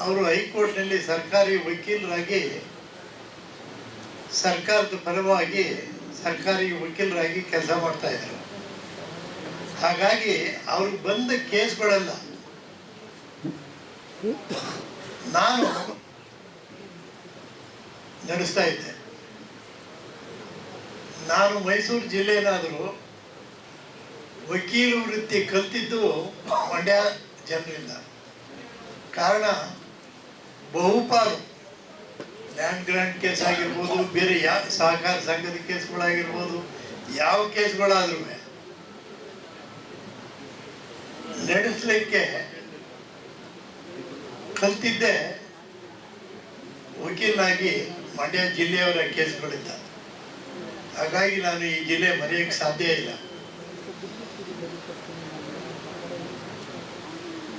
ಅವರು ಹೈಕೋರ್ಟ್ನಲ್ಲಿ ಸರ್ಕಾರಿ ವಕೀಲರಾಗಿ ಸರ್ಕಾರದ ಪರವಾಗಿ ಸರ್ಕಾರಿ ವಕೀಲರಾಗಿ ಕೆಲಸ ಮಾಡ್ತಾಯಿದ್ರು ಹಾಗಾಗಿ ಅವ್ರಿಗೆ ಬಂದ ಕೇಸ್ಗಳೆಲ್ಲ ನಾನು ನಡೆಸ್ತಾ ಇದ್ದೆ ನಾನು ಮೈಸೂರು ಜಿಲ್ಲೆಯಲ್ಲಾದರೂ ವಕೀಲ ವೃತ್ತಿ ಕಲ್ತಿದ್ದು ಮಂಡ್ಯ ಜನರಿಂದ. ಕಾರಣ, ಬಹುಪಾಲು ಲ್ಯಾಂಡ್ ಗ್ರ್ಯಾಂಡ್ ಕೇಸ್ ಆಗಿರ್ಬೋದು, ಬೇರೆ ಯಾ, ಸಹಕಾರ ಸಂಘದ ಕೇಸ್ಗಳಾಗಿರ್ಬೋದು, ಯಾವ ಕೇಸ್ಗಳಾದ್ರೂ ನಡೆಸಲಿಕ್ಕೆ ಕಲ್ತಿದ್ದೆ ವಕೀಲನಾಗಿ ಮಂಡ್ಯ ಜಿಲ್ಲೆಯವರ ಕೇಸ್ಗಳಿದ್ದ ಹಾಗಾಗಿ ನಾನು ಈ ಜಿಲ್ಲೆ ಮರೆಯಕ್ಕೆ ಸಾಧ್ಯ ಇಲ್ಲ.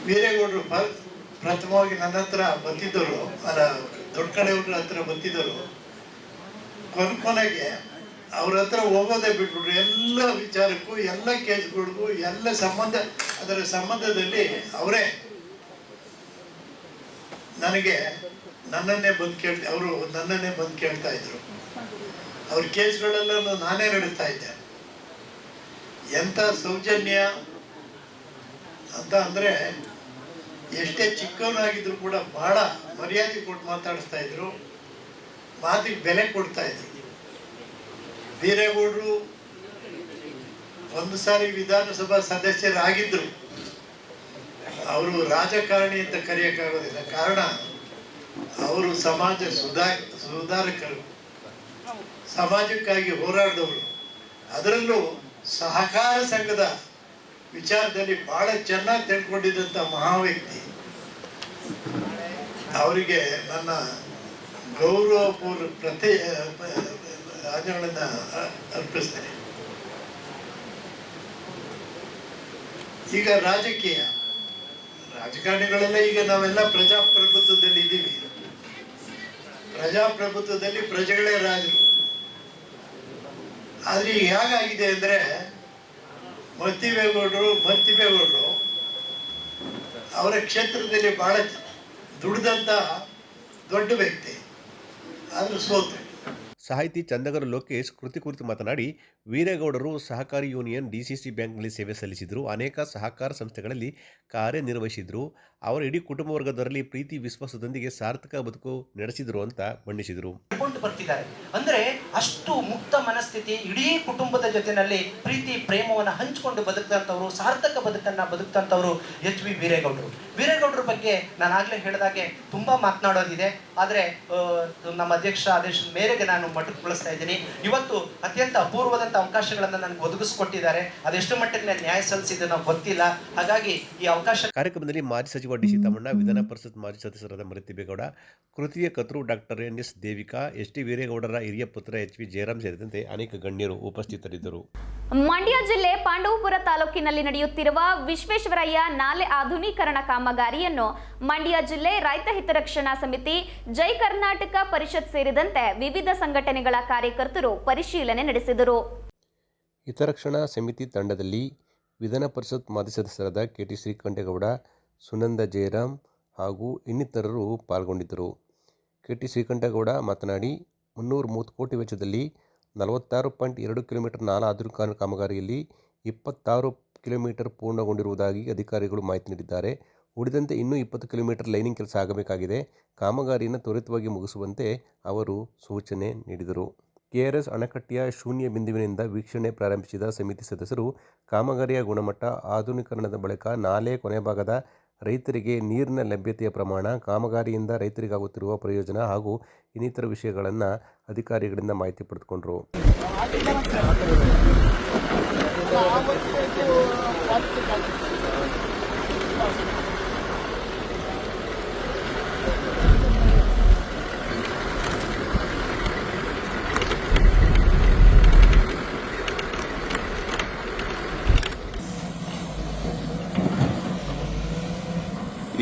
ವೀರೇಗೌಡರು ಪ್ರಥಮವಾಗಿ ನನ್ನ ಹತ್ರ ಬಂದಿದ್ದರು, ಅಲ್ಲ, ದೊಡ್ಡ ಕಡೆಯವ್ರ ಹತ್ರ ಬಂದಿದ್ದರು. ಕೊನೆ ಕೊನೆಗೆ ಅವ್ರ ಹತ್ರ ಹೋಗೋದೇ ಬಿಟ್ಬಿಟ್ರು. ಎಲ್ಲ ವಿಚಾರಕ್ಕೂ, ಎಲ್ಲ ಕೇಸ್ಗಳಿಗೂ, ಎಲ್ಲ ಸಂಬಂಧ, ಅದರ ಸಂಬಂಧದಲ್ಲಿ ಅವರೇ ನನಗೆ ನನ್ನನ್ನೇ ಬಂದು ಕೇಳ್ತಾ, ಅವರು ನನ್ನನ್ನೇ ಬಂದು ಕೇಳ್ತಾ ಇದ್ರು. ಅವ್ರ ಕೇಸ್ಗಳೆಲ್ಲ ನಾನೇ ನಡೀತಾ ಇದ್ದೆ. ಎಂಥ ಸೌಜನ್ಯ ಅಂತ ಅಂದರೆ ಎಷ್ಟೇ ಚಿಕ್ಕವನಾಗಿದ್ರು ಕೂಡ ಬಹಳ ಮರ್ಯಾದೆ ಕೊಟ್ಟು ಮಾತಾಡಿಸ್ತಾ ಇದ್ರು. ಮಾತಿಗೆ ಬೆಲೆ ಕೊಡ್ತಾ ಇದ್ರು. ಬೀರೇಗೌಡರು ಒಂದು ಸಾರಿ ವಿಧಾನಸಭಾ ಸದಸ್ಯರಾಗಿದ್ದರು ಅವರು ರಾಜಕಾರಣಿ ಅಂತ ಕರೆಯೋಕ್ಕಾಗೋದಿಲ್ಲ. ಕಾರಣ ಅವರು ಸಮಾಜ ಸುಧಾ ಸುಧಾರಕರು. ಸಮಾಜಕ್ಕಾಗಿ ಹೋರಾಡಿದವರು. ಅದರಲ್ಲೂ ಸಹಕಾರ ಸಂಘದ ವಿಚಾರದಲ್ಲಿ ಬಹಳ ಚೆನ್ನಾಗಿ ತಿಳ್ಕೊಂಡಿದ್ದಂಥ ಮಹಾ ವ್ಯಕ್ತಿ ಅವರಿಗೆ ನನ್ನ ಗೌರವಪೂರ್ವ ಪ್ರತಿ ರಾಜಗಳನ್ನು ಅರ್ಪಿಸ್ತೇನೆ. ಈಗ ರಾಜಕೀಯ. ರಾಜಕಾರಣಿಗಳೆಲ್ಲ ಈಗ ನಾವೆಲ್ಲ ಪ್ರಜಾಪ್ರಭುತ್ವದಲ್ಲಿ ಇದ್ದೀವಿ. ಪ್ರಜಾಪ್ರಭುತ್ವದಲ್ಲಿ ಪ್ರಜೆಗಳೇ ರಾಜರು. ಆದ್ರೆ ಈಗ ಹೇಗಾಗಿದೆ ಅಂದ್ರೆ ಮತ್ತಿಬೇಗೌಡರು ಮತ್ತಿಬೇಗೌಡರು ಅವರ ಕ್ಷೇತ್ರದಲ್ಲಿ ಬಹಳ ದುಡ್ದಂತ ದೊಡ್ಡ ವ್ಯಕ್ತಿ. ಆದ್ರೂ ಸೋತ ಸಾಹಿತಿ ಚಂದಗರ ಲೋಕೇಶ್ ಕೃತಿ ಕುರಿತು ಮಾತನಾಡಿ ವೀರೇಗೌಡರು ಸಹಕಾರಿ ಯೂನಿಯನ್ ಡಿಸಿಸಿ ಬ್ಯಾಂಕ್ನಲ್ಲಿ ಸೇವೆ ಸಲ್ಲಿಸಿದರು. ಅನೇಕ ಸಹಕಾರ ಸಂಸ್ಥೆಗಳಲ್ಲಿ ಕಾರ್ಯನಿರ್ವಹಿಸಿದರು. ಅವರ ಇಡೀ ಕುಟುಂಬ ವರ್ಗದವರಲ್ಲಿ ಪ್ರೀತಿ, ವಿಶ್ವಾಸದೊಂದಿಗೆ ಸಾರ್ಥಕ ಬದುಕು ನಡೆಸಿದರು ಅಂತ ಬಣ್ಣಿಸಿದರು. ಬರ್ತಿದ್ದಾರೆ. ಅಂದ್ರೆ ಅಷ್ಟು ಮುಕ್ತ ಮನಸ್ಥಿತಿ, ಇಡೀ ಕುಟುಂಬದ ಜೊತೆನಲ್ಲಿ ಪ್ರೀತಿ, ಪ್ರೇಮವನ್ನ ಹಂಚಿಕೊಂಡು ಬದುಕಂತವರು ಸಾರ್ಥಕ ಬದುಕನ್ನ ಬದುಕಂತವರು ಎಚ್ ವಿ ವೀರೇಗೌಡರು. ವೀರೇಗೌಡರ ಬಗ್ಗೆ ನಾನು ಆಗ್ಲೇ ಹೇಳಿದಾಗೆ ತುಂಬಾ ಮಾತನಾಡೋದಿದೆ. ಆದ್ರೆ ನಮ್ಮ ಅಧ್ಯಕ್ಷ ಆದೇಶದ ಮೇರೆಗೆ ನಾನು ಮಟ್ಟಕ್ಕೊಳಿಸ್ತಾ ಇದ್ದೀನಿ. ಇವತ್ತು ಅತ್ಯಂತ ಅವಕಾಶಗಳನ್ನ ನನಗೆ ಒದಗಿಸ್ಕೊಟ್ಟಿದ್ದಾರೆ. ಅದೆಷ್ಟು ಮಟ್ಟಿಗೆ ನಾನು ನ್ಯಾಯ ಸಲ್ಲಿಸಿದ್ದು ನಾವು ಗೊತ್ತಿಲ್ಲ. ಹಾಗಾಗಿ ಈ ಅವಕಾಶ ಕಾರ್ಯಕ್ರಮದಲ್ಲಿ ಮಾಜಿ ಸಚಿವ ಡಿ ಸಿ ತಮ್ಮಣ್ಣ ವಿಧಾನ ಪರಿಷತ್ ಮಾಜಿ ಸದಸ್ಯರಾದ ಮರಿತಿಬೇಗೌಡ ಕೃತಿಯ ಕತೃ doctor N S Devika S T ವೀರೇಗೌಡರ ಹಿರಿಯ ಪುತ್ರ ಎಚ್ ವಿ ಜಯರಾಮ್ ಸೇರಿದಂತೆ ಅನೇಕ ಗಣ್ಯರು ಉಪಸ್ಥಿತರಿದ್ದರು. ಮಂಡ್ಯ ಜಿಲ್ಲೆ ಪಾಂಡವಪುರ ತಾಲೂಕಿನಲ್ಲಿ ನಡೆಯುತ್ತಿರುವ ವಿಶ್ವೇಶ್ವರಯ್ಯ ನಾಲೆ ಆಧುನೀಕರಣ ಕಾಮಗಾರಿಯನ್ನು ಮಂಡ್ಯ ಜಿಲ್ಲೆ ರೈತ ಹಿತರಕ್ಷಣಾ ಸಮಿತಿ ಜೈ ಕರ್ನಾಟಕ ಪರಿಷತ್ ಸೇರಿದಂತೆ ವಿವಿಧ ಸಂಘಟನೆಗಳ ಕಾರ್ಯಕರ್ತರು ಪರಿಶೀಲನೆ ನಡೆಸಿದರು. ಹಿತರಕ್ಷಣಾ ಸಮಿತಿ ತಂಡದಲ್ಲಿ ವಿಧಾನ ಪರಿಷತ್ ಮಾಜಿ ಸದಸ್ಯರಾದ ಕೆ ಟಿ ಶ್ರೀಕಂಠೇಗೌಡ, ಸುನಂದ ಜಯರಾಮ್ ಹಾಗೂ ಇನ್ನಿತರರು ಪಾಲ್ಗೊಂಡಿದ್ದರು. ಕೆ ಟಿ ಶ್ರೀಕಂಠೇಗೌಡ ಮಾತನಾಡಿ, ಮುನ್ನೂರ ಮೂವತ್ತು ಕೋಟಿ ವೆಚ್ಚದಲ್ಲಿ ನಲವತ್ತಾರು ಪಾಯಿಂಟ್ ಎರಡು ಕಿಲೋಮೀಟರ್ ನಾಲಾ ಆಧುನಿಕ ಕಾಮಗಾರಿಯಲ್ಲಿ ಇಪ್ಪತ್ತಾರು ಕಿಲೋಮೀಟರ್ ಪೂರ್ಣಗೊಂಡಿರುವುದಾಗಿ ಅಧಿಕಾರಿಗಳು ಮಾಹಿತಿ ನೀಡಿದ್ದಾರೆ. ಉಳಿದಂತೆ ಇನ್ನೂ ಇಪ್ಪತ್ತು ಕಿಲೋಮೀಟರ್ ಲೈನಿಂಗ್ ಕೆಲಸ ಆಗಬೇಕಾಗಿದೆ. ಕಾಮಗಾರಿಯನ್ನು ತ್ವರಿತವಾಗಿ ಮುಗಿಸುವಂತೆ ಅವರು ಸೂಚನೆ ನೀಡಿದರು. ಕೆಆರ್ಎಸ್ ಅಣೆಕಟ್ಟೆಯ ಶೂನ್ಯ ಬಿಂದುವಿನಿಂದ ವೀಕ್ಷಣೆ ಪ್ರಾರಂಭಿಸಿದ ಸಮಿತಿ ಸದಸ್ಯರು ಕಾಮಗಾರಿಯ ಗುಣಮಟ್ಟ, ಆಧುನೀಕರಣದ ಬಳಿಕ ನಾಲೆ ಕೊನೆ ಭಾಗದ ರೈತರಿಗೆ ನೀರಿನ ಲಭ್ಯತೆಯ ಪ್ರಮಾಣ, ಕಾಮಗಾರಿಯಿಂದ ರೈತರಿಗಾಗುತ್ತಿರುವ ಪ್ರಯೋಜನ ಹಾಗೂ ಇನ್ನಿತರ ವಿಷಯಗಳನ್ನು ಅಧಿಕಾರಿಗಳಿಂದ ಮಾಹಿತಿ ಪಡೆದುಕೊಂಡರು.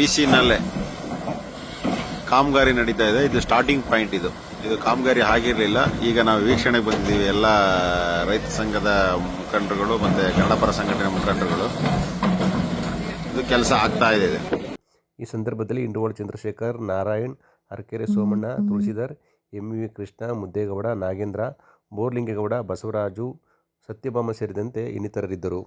ವಿ ಸಿನಲ್ಲೇ ಕಾಮಗಾರಿ ನಡೀತಾ ಇದೆ. ಇದು ಸ್ಟಾರ್ಟಿಂಗ್ ಪಾಯಿಂಟ್ ಇದು. ಇದು ಕಾಮಗಾರಿ ಆಗಿರಲಿಲ್ಲ. ಈಗ ನಾವು ವೀಕ್ಷಣೆಗೆ ಬಂದಿದ್ದೀವಿ ಎಲ್ಲ ರೈತ ಸಂಘದ ಮುಖಂಡರುಗಳು ಮತ್ತೆ ಕನ್ನಡಪರ ಸಂಘಟನೆ ಮುಖಂಡರುಗಳು. ಇದು ಕೆಲಸ ಆಗ್ತಾ ಇದೆ. ಈ ಸಂದರ್ಭದಲ್ಲಿ ಇಂಡುವಾಳ ಚಂದ್ರಶೇಖರ್ ನಾರಾಯಣ್ ಅರಕೆರೆ ಸೋಮಣ್ಣ ತುಳಸಿಧರ್ ಎಂ ವಿ ಕೃಷ್ಣ ಮುದ್ದೇಗೌಡ ನಾಗೇಂದ್ರ ಬೋರ್ಲಿಂಗೇಗೌಡ ಬಸವರಾಜು ಸತ್ಯಭಾಮ ಸೇರಿದಂತೆ ಇನ್ನಿತರರಿದ್ದರು.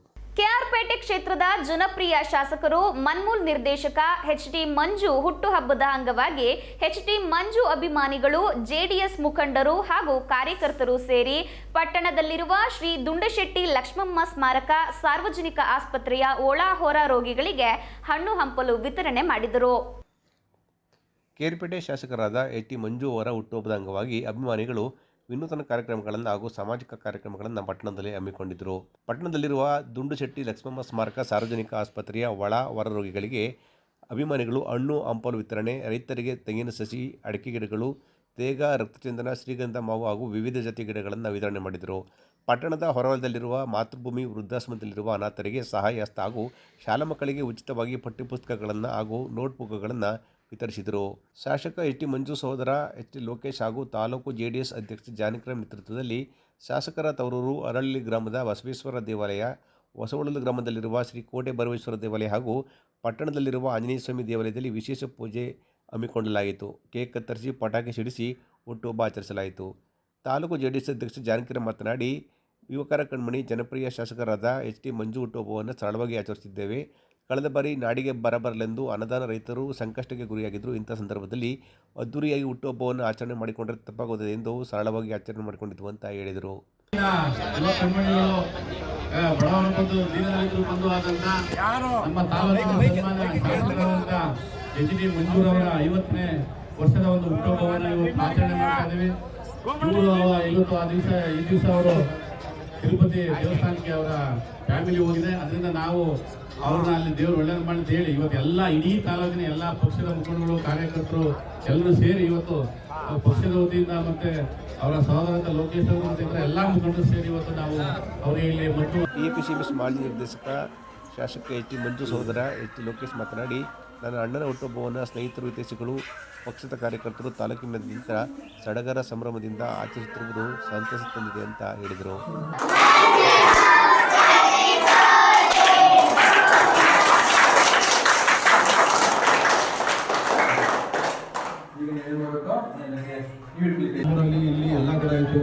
ಕೆಆರ್ಪೇಟೆ ಕ್ಷೇತ್ರದ ಜನಪ್ರಿಯ ಶಾಸಕರು ಮನ್ಮೂಲ್ ನಿರ್ದೇಶಕ ಎಚ್ ಡಿ ಮಂಜು ಹುಟ್ಟುಹಬ್ಬದ ಅಂಗವಾಗಿ ಎಚ್ ಡಿ ಮಂಜು ಅಭಿಮಾನಿಗಳು ಜೆಡಿಎಸ್ ಮುಖಂಡರು ಹಾಗೂ ಕಾರ್ಯಕರ್ತರು ಸೇರಿ ಪಟ್ಟಣದಲ್ಲಿರುವ ಶ್ರೀ ದುಂಡಶೆಟ್ಟಿ ಲಕ್ಷ್ಮಮ್ಮ ಸ್ಮಾರಕ ಸಾರ್ವಜನಿಕ ಆಸ್ಪತ್ರೆಯ ಒಳಹೊರ ರೋಗಿಗಳಿಗೆ ಹಣ್ಣು ಹಂಪಲು ವಿತರಣೆ ಮಾಡಿದರು. ಕೇರ್ಪೇಟೆ ಶಾಸಕರಾದ ಎಚ್ ಟಿ ಮಂಜು ಅವರ ಹುಟ್ಟುಹಬ್ಬದ ಅಂಗವಾಗಿ ಅಭಿಮಾನಿಗಳು ವಿನೂತನ ಕಾರ್ಯಕ್ರಮಗಳನ್ನು ಹಾಗೂ ಸಾಮಾಜಿಕ ಕಾರ್ಯಕ್ರಮಗಳನ್ನು ಪಟ್ಟಣದಲ್ಲಿ ಹಮ್ಮಿಕೊಂಡಿದ್ದರು ಪಟ್ಟಣದಲ್ಲಿರುವ ದುಂಡುಶೆಟ್ಟಿ ಲಕ್ಷ್ಮಮ್ಮ ಸ್ಮಾರಕ ಸಾರ್ವಜನಿಕ ಆಸ್ಪತ್ರೆಯ ಒಳ ಹೊರರೋಗಿಗಳಿಗೆ ಅಭಿಮಾನಿಗಳು ಹಣ್ಣು, ಹಂಪಲು ವಿತರಣೆ, ರೈತರಿಗೆ ತೆಂಗಿನ ಸಸಿ, ಅಡಿಕೆ ಗಿಡಗಳು, ತೇಗ, ರಕ್ತಚಂದನ, ಶ್ರೀಗಂಧ ಮಾವು ಹಾಗೂ ವಿವಿಧ ಜಾತಿ ಗಿಡಗಳನ್ನು ವಿತರಣೆ ಮಾಡಿದರು. ಪಟ್ಟಣದ ಹೊರವಲಯದಲ್ಲಿರುವ ಮಾತೃಭೂಮಿ ವೃದ್ಧಾಶ್ರಮದಲ್ಲಿರುವ ಅನಾಥರಿಗೆ ಸಹಾಯ ಹಸ್ತ ಹಾಗೂ ಶಾಲಾ ಮಕ್ಕಳಿಗೆ ಉಚಿತವಾಗಿ ಪಠ್ಯಪುಸ್ತಕಗಳನ್ನು ಹಾಗೂ ನೋಟ್ಬುಕ್ಗಳನ್ನು ವಿತರಿಸಿದರು. ಶಾಸಕ ಎಚ್ ಟಿ ಮಂಜು ಸಹೋದರ ಎಚ್ ಟಿ ಲೋಕೇಶ್ ಹಾಗೂ ತಾಲೂಕು ಜೆ ಡಿ ಎಸ್ ಅಧ್ಯಕ್ಷ ಜಾನಕರಾಮ್ ನೇತೃತ್ವದಲ್ಲಿ ಶಾಸಕರ ತವರೂರು ಅರಳ್ಳಿ ಗ್ರಾಮದ ಬಸವೇಶ್ವರ ದೇವಾಲಯ, ಹೊಸವಳಲು ಗ್ರಾಮದಲ್ಲಿರುವ ಶ್ರೀ ಕೋಟೆ ಬರವೇಶ್ವರ ದೇವಾಲಯ ಹಾಗೂ ಪಟ್ಟಣದಲ್ಲಿರುವ ಆಂಜನೇಯ ಸ್ವಾಮಿ ದೇವಾಲಯದಲ್ಲಿ ವಿಶೇಷ ಪೂಜೆ ಹಮ್ಮಿಕೊಳ್ಳಲಾಯಿತು. ಕೇಕ್ ಕತ್ತರಿಸಿ ಪಟಾಕಿ ಸಿಡಿಸಿ ಹುಟ್ಟುಹಬ್ಬ ಆಚರಿಸಲಾಯಿತು. ತಾಲೂಕು ಜೆ ಡಿ ಎಸ್ ಅಧ್ಯಕ್ಷ ಜಾನಕಿರಾಮ್ ಮಾತನಾಡಿ, ಯುವಕರ ಕಣ್ಮಣಿ ಜನಪ್ರಿಯ ಶಾಸಕರಾದ ಎಚ್ ಟಿ ಮಂಜು ಹುಟ್ಟುಹಬ್ಬವನ್ನು ಸರಳವಾಗಿ ಆಚರಿಸುತ್ತಿದ್ದೇವೆ ಕಳೆದ ಬಾರಿ ನಾಡಿಗೆ ಬರಬರಲೆಂದು ಅನುದಾನ ರೈತರು ಸಂಕಷ್ಟಕ್ಕೆ ಗುರಿಯಾಗಿದ್ದರು ಇಂಥ ಸಂದರ್ಭದಲ್ಲಿ ಅದ್ದೂರಿಯಾಗಿ ಹುಟ್ಟುಹಬ್ಬವನ್ನು ಆಚರಣೆ ಮಾಡಿಕೊಂಡರೆ ತಪ್ಪಾಗುತ್ತದೆ ಎಂದು ಸರಳವಾಗಿ ಆಚರಣೆ ಮಾಡಿಕೊಂಡಿದ್ವು ಅಂತ ಹೇಳಿದರು. ಎಚ್ ಡಿ ಮಂಜೂರವರ ಐವತ್ತನೇ ವರ್ಷದ ಒಂದು ಹುಟ್ಟುಹಬ್ಬವನ್ನು ಇವತ್ತು ಆಚರಣೆ ಮಾಡ್ತಾ ಇದ್ದೀವಿ. ಇವತ್ತು ಆ ದಿವಸ ಈ ದಿವಸ ಅವರು ತಿರುಪತಿ ದೇವಸ್ಥಾನಕ್ಕೆ ಅವರ ಫ್ಯಾಮಿಲಿ ಹೋಗಿದೆ. ಅದರಿಂದ ನಾವು ಅವ್ರನ್ನ ಅಲ್ಲಿ ದೇವರು ಒಳ್ಳೇದು ಮಾಡಿ ಅಂತ ಹೇಳಿ ಇವತ್ತು ಎಲ್ಲ ಇಡೀ ತಾಲೂಕಿನ ಎಲ್ಲ ಪಕ್ಷದ ಮುಖಂಡರು, ಕಾರ್ಯಕರ್ತರು ಎಲ್ಲರೂ ಸೇರಿ ಇವತ್ತು ಪಕ್ಷದ ವತಿಯಿಂದ ಮತ್ತೆ ಅವರ ಸಹೋದರ ಲೋಕೇಶ್ ಅವರು ಎಲ್ಲ ಮುಖಂಡರು ಸೇರಿ ಇವತ್ತು ನಾವು ಅವರಿಗೆ ಇಲ್ಲಿ ಮತ್ತು ಎ ಪಿ ಸಿ ಎಸ್ ಮಾಜಿ ನಿರ್ದೇಶಕ, ಶಾಸಕ ಎಚ್ ಟಿ ಮಂಜು ಸಹೋದರ, ಎಚ್ ಲೋಕೇಶ್ ಮಾತನಾಡಿ ನನ್ನ ಅಣ್ಣನ ಹುಟ್ಟುಹಬ್ಬವನ್ನು ಸ್ನೇಹಿತರು ಹಿತೈಷಿಗಳು ಪಕ್ಷದ ಕಾರ್ಯಕರ್ತರು ತಾಲೂಕಿನಾದ್ಯಂತ ಸಡಗರ ಸಂಭ್ರಮದಿಂದ ಆಚರಿಸುತ್ತಿರುವುದು ಸಂತಸ ತಂದಿದೆ ಅಂತ ಹೇಳಿದರು. ಇಲ್ಲಿ ಎಲ್ಲ ಕಡೆ ಆಯಿತು.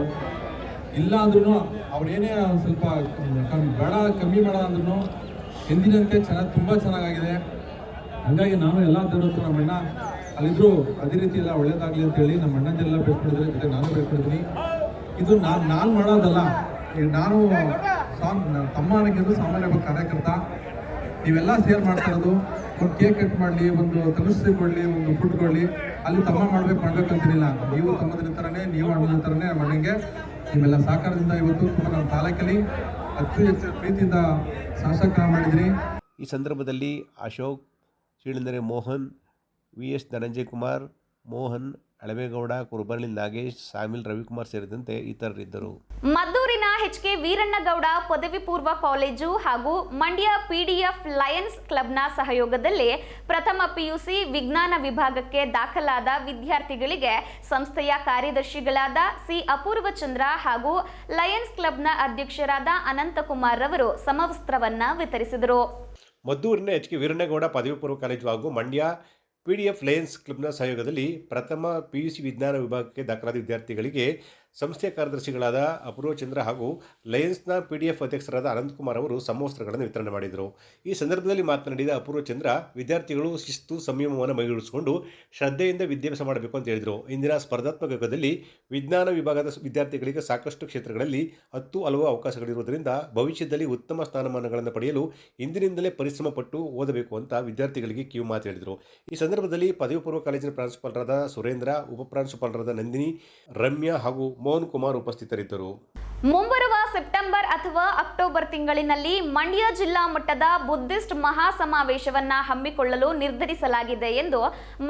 ಇಲ್ಲ ಅಂದ್ರೂ ಅವ್ರೇನೇ ಸ್ವಲ್ಪ ಬೇಡ ಕಮ್ಮಿ ಬೇಡ ಅಂದ್ರೂ ಎಂದಿನಂತೆ ಚೆನ್ನಾಗಿ ತುಂಬ ಚೆನ್ನಾಗಾಗಿದೆ. ಹಂಗಾಗಿ ನಾನು ಎಲ್ಲ ದೇವ್ರ ನಮ್ಮ ಅಣ್ಣ ಅಲ್ಲಿದ್ರು ಅದೇ ರೀತಿ ಎಲ್ಲ ಒಳ್ಳೇದಾಗಲಿ ಅಂತೇಳಿ ನಮ್ಮ ಅಣ್ಣಂದೆಲ್ಲ ಬೇಡ್ಕೊಂಡಿದ್ರೆ ಜೊತೆ ನಾನು ಬೇಡ್ಕೊಂಡಿದ್ದೀನಿ ಇದು ನಾನು ನಾನು ಮಾಡೋದಲ್ಲ. ನಾನು ಸಾಮ್, ತಮ್ಮ ಅನ್ನೋಕ್ಕಿಂತ ಸಾಮಾನ್ಯ ಒಬ್ಬ ಕಾರ್ಯಕರ್ತ. ನೀವೆಲ್ಲ ಸೇರ್ ಮಾಡ್ತಾ ಇರೋದು. ಒಂದು ಕೇಕ್ ಕಟ್ ಮಾಡಲಿ, ಒಂದು ಕೊಡಲಿ, ಒಂದು ಫುಡ್ ಕೊಡಲಿ. ಅಲ್ಲಿ ತಮ್ಮ ಮಾಡ್ಬೇಕು ಮಾಡ್ಬೇಕು ಅಂತಿರಲಿಲ್ಲ. ನೀವು ತಮ್ಮದ್ರ ಥರನೇ ನೀವು ಅಣ್ಣನ ಥರನೇ ಅಣ್ಣಂಗೆ. ನಿಮ್ಮೆಲ್ಲ ಸಹಕಾರದಿಂದ ಇವತ್ತು ನಮ್ಮ ತಾಲೂಕಲ್ಲಿ ಅತಿ ಹೆಚ್ಚು ಪ್ರೀತಿಯಿಂದ ಶಾಸಕ ಮಾಡಿದ್ರಿ ಈ ಸಂದರ್ಭದಲ್ಲಿ Ashok ಶ್ರೀಳಂದರೆ Mohan V S Dhananjay Kumar Mohan, Alavegowda Kurubarli Nagesh, sawmill Ravikumar ಸೇರಿದಂತೆ ಇತರರಿದ್ದರು. ಮದ್ದೂರಿನ ಎಚ್ ಕೆ ವೀರಣ್ಣಗೌಡ ಪದವಿ ಪೂರ್ವ ಕಾಲೇಜು ಹಾಗೂ ಮಂಡ್ಯ ಪಿಡಿಎಫ್ ಲಯನ್ಸ್ ಕ್ಲಬ್ನ ಸಹಯೋಗದಲ್ಲಿ ಪ್ರಥಮ ಪಿಯುಸಿ ವಿಜ್ಞಾನ ವಿಭಾಗಕ್ಕೆ ದಾಖಲಾದ ವಿದ್ಯಾರ್ಥಿಗಳಿಗೆ ಸಂಸ್ಥೆಯ ಕಾರ್ಯದರ್ಶಿಗಳಾದ ಸಿ ಅಪೂರ್ವ ಚಂದ್ರ ಹಾಗೂ ಲಯನ್ಸ್ ಕ್ಲಬ್ನ ಅಧ್ಯಕ್ಷರಾದ ಅನಂತಕುಮಾರ್ ರವರು ಸಮವಸ್ತ್ರವನ್ನು ವಿತರಿಸಿದರು. ಮದ್ದೂರಿನ ಎಚ್ ಕೆ ವೀರಣ್ಣಗೌಡ ಪದವಿ ಪೂರ್ವ ಕಾಲೇಜು ಹಾಗೂ Mandya P D F Lions ಕ್ಲಬ್ನ ಸಹಯೋಗದಲ್ಲಿ ಪ್ರಥಮ ಪಿ ಯು ಸಿ ವಿಜ್ಞಾನ ವಿಭಾಗಕ್ಕೆ ದಾಖಲಾದ ವಿದ್ಯಾರ್ಥಿಗಳಿಗೆ ಸಂಸ್ಥೆಯ ಕಾರ್ಯದರ್ಶಿಗಳಾದ ಅಪೂರ್ವ ಚಂದ್ರ ಹಾಗೂ ಲಯನ್ಸ್ನ ಪಿ ಡಿ ಎಫ್ ಅಧ್ಯಕ್ಷರಾದ ಅನಂತಕುಮಾರ್ ಅವರು ಸಮವಸ್ತ್ರಗಳನ್ನು ವಿತರಣೆ ಮಾಡಿದರು. ಈ ಸಂದರ್ಭದಲ್ಲಿ ಮಾತನಾಡಿದ ಅಪೂರ್ವ ಚಂದ್ರ, ವಿದ್ಯಾರ್ಥಿಗಳು ಶಿಸ್ತು ಸಂಯಮವನ್ನು ಮೈಗೂಡಿಸಿಕೊಂಡು ಶ್ರದ್ಧೆಯಿಂದ ವಿದ್ಯಾಭ್ಯಾಸ ಮಾಡಬೇಕು ಅಂತ ಹೇಳಿದರು. ಇಂದಿನ ಸ್ಪರ್ಧಾತ್ಮಕ ಯುಗದಲ್ಲಿ ವಿಜ್ಞಾನ ವಿಭಾಗದ ವಿದ್ಯಾರ್ಥಿಗಳಿಗೆ ಸಾಕಷ್ಟು ಕ್ಷೇತ್ರಗಳಲ್ಲಿ ಹತ್ತು ಹಲವು ಅವಕಾಶಗಳಿರುವುದರಿಂದ ಭವಿಷ್ಯದಲ್ಲಿ ಉತ್ತಮ ಸ್ಥಾನಮಾನಗಳನ್ನು ಪಡೆಯಲು ಇಂದಿನಿಂದಲೇ ಪರಿಶ್ರಮ ಪಟ್ಟು ಓದಬೇಕು ಅಂತ ವಿದ್ಯಾರ್ಥಿಗಳಿಗೆ ಕಿವಿ ಮಾತು ಹೇಳಿದರು. ಈ ಸಂದರ್ಭದಲ್ಲಿ ಪದವಿ ಪೂರ್ವ ಕಾಲೇಜಿನ ಪ್ರಾಂಶುಪಾಲರಾದ ಸುರೇಂದ್ರ ಉಪಪ್ರಾಂಶುಪಾಲರಾದ ನಂದಿನಿ, ರಮ್ಯಾ ಹಾಗೂ ಮೋಹನ್ ಕುಮಾರ್ ಉಪಸ್ಥಿತರಿದ್ದರು. ಮುಂಬರುವ ಸೆಪ್ಟೆಂಬರ್ ಅಥವಾ ಅಕ್ಟೋಬರ್ ತಿಂಗಳಿನಲ್ಲಿ ಮಂಡ್ಯ ಜಿಲ್ಲಾ ಮಟ್ಟದ ಬುದ್ಧಿಸ್ಟ್ ಮಹಾಸಮಾವೇಶವನ್ನ ಹಮ್ಮಿಕೊಳ್ಳಲು ನಿರ್ಧರಿಸಲಾಗಿದೆ ಎಂದು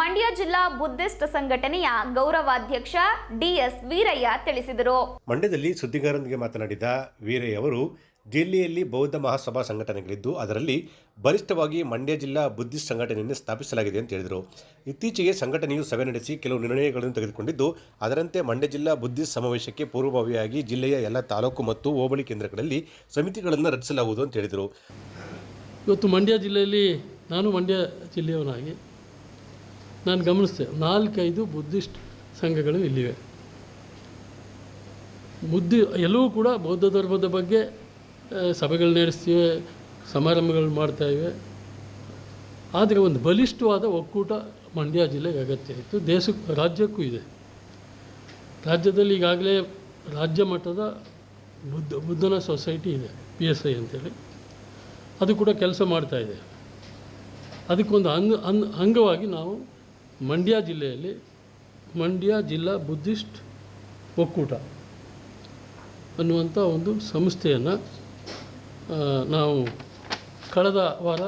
ಮಂಡ್ಯ ಜಿಲ್ಲಾ ಬುದ್ಧಿಸ್ಟ್ ಸಂಘಟನೆಯ ಗೌರವಾಧ್ಯಕ್ಷ ಡಿಎಸ್ ವೀರಯ್ಯ ತಿಳಿಸಿದರು. ಮಂಡ್ಯದಲ್ಲಿ ಸುದ್ದಿಗಾರರೊಂದಿಗೆ ಮಾತನಾಡಿದ ವೀರಯ್ಯ ಅವರು ಜಿಲ್ಲೆಯಲ್ಲಿ ಬೌದ್ಧ ಮಹಾಸಭಾ ಸಂಘಟನೆಗಳಿದ್ದು, ಅದರಲ್ಲಿ ಬಲಿಷ್ಠವಾಗಿ ಮಂಡ್ಯ ಜಿಲ್ಲಾ ಬುದ್ಧಿಸ್ಟ್ ಸಂಘಟನೆಯನ್ನು ಸ್ಥಾಪಿಸಲಾಗಿದೆ ಅಂತ ಹೇಳಿದರು. ಇತ್ತೀಚೆಗೆ ಸಂಘಟನೆಯು ಸಭೆ ನಡೆಸಿ ಕೆಲವು ನಿರ್ಣಯಗಳನ್ನು ತೆಗೆದುಕೊಂಡಿದ್ದು, ಅದರಂತೆ ಮಂಡ್ಯ ಜಿಲ್ಲಾ ಬುದ್ಧಿಸ್ಟ್ ಸಮಾವೇಶಕ್ಕೆ ಪೂರ್ವಭಾವಿಯಾಗಿ ಜಿಲ್ಲೆಯ ಎಲ್ಲ ತಾಲೂಕು ಮತ್ತು ಹೋಬಳಿ ಕೇಂದ್ರಗಳಲ್ಲಿ ಸಮಿತಿಗಳನ್ನು ರಚಿಸಲಾಗುವುದು ಅಂತ ಹೇಳಿದರು. ಇವತ್ತು ಮಂಡ್ಯ ಜಿಲ್ಲೆಯಲ್ಲಿ ನಾನು ಮಂಡ್ಯ ಜಿಲ್ಲೆಯವನಾಗಿ ನಾನು ಗಮನಿಸಿದೆ ನಾಲ್ಕೈದು ಬುದ್ಧಿಸ್ಟ್ ಸಂಘಗಳು ಇಲ್ಲಿವೆ. ಬುದ್ಧಿ ಎಲ್ಲವೂ ಕೂಡ ಬೌದ್ಧ ಧರ್ಮದ ಬಗ್ಗೆ ಸಭೆಗಳು ನಡೆಸ್ತೀವಿ, ಸಮಾರಂಭಗಳು ಮಾಡ್ತಾಯಿವೆ ಆದರೆ ಒಂದು ಬಲಿಷ್ಠವಾದ ಒಕ್ಕೂಟ ಮಂಡ್ಯ ಜಿಲ್ಲೆಗೆ ಅಗತ್ಯ ಇತ್ತು. ದೇಶಕ್ಕೂ ರಾಜ್ಯಕ್ಕೂ ಇದೆ. ರಾಜ್ಯದಲ್ಲಿ ಈಗಾಗಲೇ ರಾಜ್ಯ ಮಟ್ಟದ ಬುದ್ಧ, ಬುದ್ಧನ ಸೊಸೈಟಿ ಇದೆ, ಪಿ ಎಸ್ ಐ ಅಂತೇಳಿ. ಅದು ಕೂಡ ಕೆಲಸ ಮಾಡ್ತಾ ಇದೆ. ಅದಕ್ಕೊಂದು ಅಂಗ ಅನ್ ಅಂಗವಾಗಿ ನಾವು ಮಂಡ್ಯ ಜಿಲ್ಲೆಯಲ್ಲಿ ಮಂಡ್ಯ ಜಿಲ್ಲಾ ಬುದ್ಧಿಸ್ಟ್ ಒಕ್ಕೂಟ ಅನ್ನುವಂಥ ಒಂದು ಸಂಸ್ಥೆಯನ್ನು ನಾವು ಕಳೆದ ವಾರ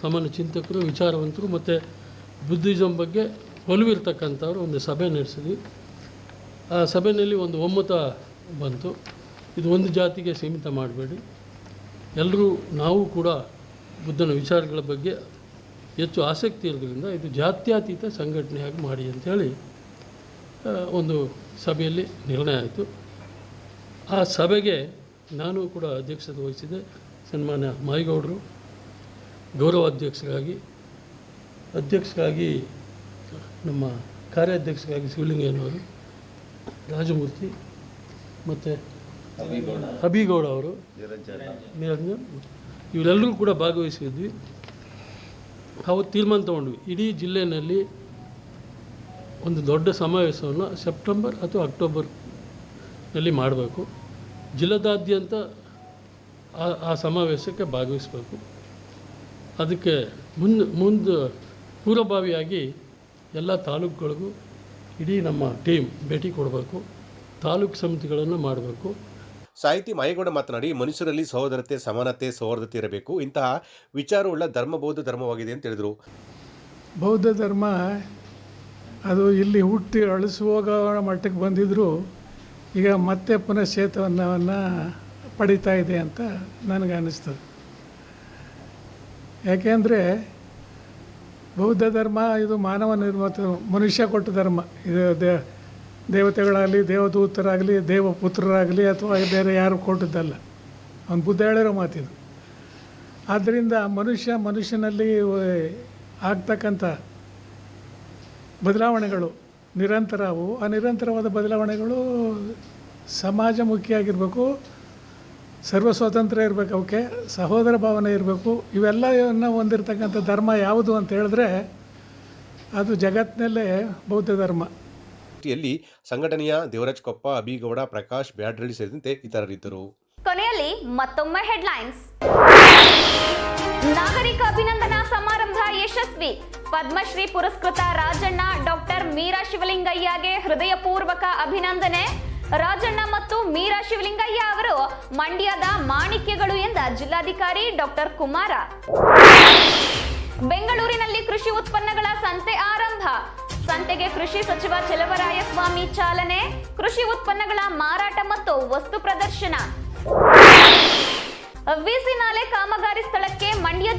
ಸಮಾನ ಚಿಂತಕರು, ವಿಚಾರವಂತರು ಮತ್ತು ಬುದ್ಧಿಸಮ್ ಬಗ್ಗೆ ಒಲವಿರ್ತಕ್ಕಂಥವ್ರು ಒಂದು ಸಭೆ ನಡೆಸಿದ್ವಿ. ಆ ಸಭೆಯಲ್ಲಿ ಒಂದು ಒಮ್ಮತ ಬಂತು. ಇದು ಒಂದು ಜಾತಿಗೆ ಸೀಮಿತ ಮಾಡಬೇಡಿ. ಎಲ್ಲರೂ ನಾವು ಕೂಡ ಬುದ್ಧನ ವಿಚಾರಗಳ ಬಗ್ಗೆ ಹೆಚ್ಚು ಆಸಕ್ತಿ ಇರೋದ್ರಿಂದ ಇದು ಜಾತ್ಯತೀತ ಸಂಘಟನೆಯಾಗಿ ಮಾಡಿ ಅಂಥೇಳಿ ಒಂದು ಸಭೆಯಲ್ಲಿ ನಿರ್ಣಯ ಆಯಿತು. ಆ ಸಭೆಗೆ ನಾನು ಕೂಡ ಅಧ್ಯಕ್ಷತೆ ವಹಿಸಿದೆ ಸನ್ಮಾನ್ಯ ಮಾಯಿಗೌಡರು ಗೌರವಾಧ್ಯಕ್ಷರಾಗಿ, ಅಧ್ಯಕ್ಷರಾಗಿ ನಮ್ಮ ಕಾರ್ಯಾಧ್ಯಕ್ಷರಾಗಿ ಶಿವಲಿಂಗಯ್ಯನವರು ರಾಜಮೂರ್ತಿ ಮತ್ತು ಅಭಿಗೌಡ ಅವರು ನಿರಂಜನ್. ಇವರೆಲ್ಲರೂ ಕೂಡ ಭಾಗವಹಿಸಿದ್ವಿ. ಅವತ್ತು ತೀರ್ಮಾನ ತಗೊಂಡ್ವಿ. ಇಡೀ ಜಿಲ್ಲೆಯಲ್ಲಿ ಒಂದು ದೊಡ್ಡ ಸಮಾವೇಶವನ್ನು ಸೆಪ್ಟೆಂಬರ್ ಅಥವಾ ಅಕ್ಟೋಬರ್ನಲ್ಲಿ ಮಾಡಬೇಕು. ಜಿಲ್ಲೆದಾದ್ಯಂತ ಆ ಆ ಸಮಾವೇಶಕ್ಕೆ ಭಾಗವಹಿಸಬೇಕು. ಅದಕ್ಕೆ ಮುಂದೆ ಮುಂದೆ ಪೂರ್ವಭಾವಿಯಾಗಿ ಎಲ್ಲ ತಾಲೂಕುಗಳಿಗೂ ಇಡೀ ನಮ್ಮ ಟೀಮ್ ಭೇಟಿ ಕೊಡಬೇಕು. ತಾಲೂಕು ಸಮಿತಿಗಳನ್ನು ಮಾಡಬೇಕು. ಸಾಹಿತಿ ಮಾಯೇಗೌಡ ಮಾತನಾಡಿ ಮನುಷ್ಯರಲ್ಲಿ ಸಹೋದರತೆ ಸಮಾನತೆ ಸೌಹಾರ್ದತೆ ಇರಬೇಕು. ಇಂತಹ ವಿಚಾರವುಳ್ಳ ಧರ್ಮ ಬೌದ್ಧ ಧರ್ಮವಾಗಿದೆ ಅಂತ ಹೇಳಿದರು. ಬೌದ್ಧ ಧರ್ಮ ಅದು ಇಲ್ಲಿ ಹುಟ್ಟಿ ಅಳಿಸುವಾಗ ಮಟ್ಟಕ್ಕೆ ಬಂದಿದ್ದರೂ ಈಗ ಮತ್ತೆ ಪುನಶ್ಚೇತನವನ್ನು ಪಡಿತಾ ಇದೆ ಅಂತ ನನಗೆ ಅನ್ನಿಸ್ತದೆ. ಯಾಕೆಂದರೆ ಬೌದ್ಧ ಧರ್ಮ ಇದು ಮಾನವ ನಿರ್ಮಿತ, ಮನುಷ್ಯ ಕೊಟ್ಟ ಧರ್ಮ. ಇದು ದೇ, ದೇವತೆಗಳಾಗಲಿ, ದೇವದೂತರಾಗಲಿ, ದೇವಪುತ್ರರಾಗಲಿ ಅಥವಾ ಬೇರೆ ಯಾರು ಕೊಟ್ಟದ್ದಲ್ಲ. ಅವನು ಬುದ್ಧ ಹೇಳಿರೋ ಮಾತಿದು. ಆದ್ದರಿಂದ ಮನುಷ್ಯ ಮನುಷ್ಯನಲ್ಲಿ ಆಗ್ತಕ್ಕಂಥ ಬದಲಾವಣೆಗಳು ನಿರಂತರ ಅವು ಆ ನಿರಂತರವಾದ ಬದಲಾವಣೆಗಳು ಸಮಾಜಮುಖಿಯಾಗಿರಬೇಕು ಸರ್ವ ಸ್ವಾತಂತ್ರ್ಯ ಇರಬೇಕು ಅವಕ್ಕೆ ಸಹೋದರ ಭಾವನೆ ಇರಬೇಕು ಇವೆಲ್ಲವನ್ನು ಹೊಂದಿರತಕ್ಕಂಥ ಧರ್ಮ ಯಾವುದು ಅಂತ ಹೇಳಿದ್ರೆ ಅದು ಜಗತ್ತಿನಲ್ಲೇ ಬೌದ್ಧ ಧರ್ಮ. ಯಲ್ಲಿ ಸಂಘಟನೆಯ ದೇವರಾಜ್ ಕೊಪ್ಪ ಅಬಿಗೌಡ ಪ್ರಕಾಶ್ ಬ್ಯಾಡ್ರಳ್ಳಿ ಸೇರಿದಂತೆ ಇತರರಿದ್ದರು. ಕೊನೆಯಲ್ಲಿ ಮತ್ತೊಮ್ಮೆ ಹೆಡ್ಲೈನ್ಸ್ ನಾಗರಿಕ ಅಭಿನಂದನಾ ಸಮಾರಂಭ ಯಶಸ್ವಿ. ಪದ್ಮಶ್ರೀ ಪುರಸ್ಕೃತ ರಾಜಣ್ಣ ಡಾಕ್ಟರ್ ಮೀರಾ ಶಿವಲಿಂಗಯ್ಯಗೆ ಹೃದಯಪೂರ್ವಕ ಅಭಿನಂದನೆ. ರಾಜಣ್ಣ ಮತ್ತು ಮೀರಾ ಶಿವಲಿಂಗಯ್ಯ ಅವರು ಮಂಡ್ಯದ ಮಾಣಿಕ್ಯಗಳು ಎಂದ ಜಿಲ್ಲಾಧಿಕಾರಿ ಡಾಕ್ಟರ್ ಕುಮಾರ. ಬೆಂಗಳೂರಿನಲ್ಲಿ ಕೃಷಿ ಉತ್ಪನ್ನಗಳ ಸಂತೆ ಆರಂಭ. ಸಂತೆಗೆ ಕೃಷಿ ಸಚಿವ ಚಲವರಾಯಸ್ವಾಮಿ ಚಾಲನೆ. ಕೃಷಿ ಉತ್ಪನ್ನಗಳ ಮಾರಾಟ ಮತ್ತು ವಸ್ತು ಪ್ರದರ್ಶನ. ವಿಸಿ ನಾಲೆ ಕಾಮಗಾರಿ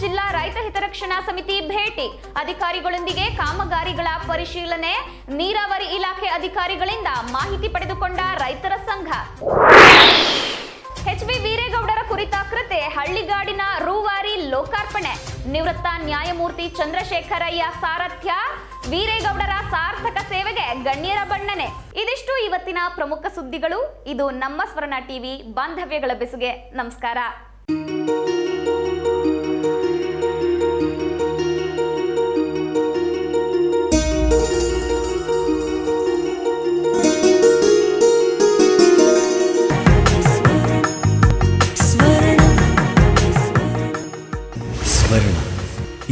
ಜಿಲ್ಲಾ ರೈತ ಹಿತರಕ್ಷಣಾ ಸಮಿತಿ ಭೇಟಿ. ಅಧಿಕಾರಿಗಳೊಂದಿಗೆ ಕಾಮಗಾರಿಗಳ ಪರಿಶೀಲನೆ, ನೀರಾವರಿ ಇಲಾಖೆ ಅಧಿಕಾರಿಗಳಿಂದ ಮಾಹಿತಿ ಪಡೆದುಕೊಂಡ ರೈತರ ಸಂಘ. ಎಚ್ ಬಿ ವೀರೇಗೌಡರ ಕುರಿತ ಕೃತೆ, ಹಳ್ಳಿಗಾಡಿನ ರೂವಾರಿ ಲೋಕಾರ್ಪಣೆ. ನಿವೃತ್ತ ನ್ಯಾಯಮೂರ್ತಿ ಚಂದ್ರಶೇಖರಯ್ಯ ಸಾರಥ್ಯ, ವೀರೇಗೌಡರ ಸಾರ್ಥಕ ಸೇವೆಗೆ ಗಣ್ಯರ ಬಣ್ಣನೆ. ಇದಿಷ್ಟು ಇವತ್ತಿನ ಪ್ರಮುಖ ಸುದ್ದಿಗಳು. ಇದು ನಮ್ಮ ಸ್ವರ್ಣ ಟಿವಿ ಬಾಂಧವ್ಯಗಳ ಬೆಸುಗೆ. ನಮಸ್ಕಾರ.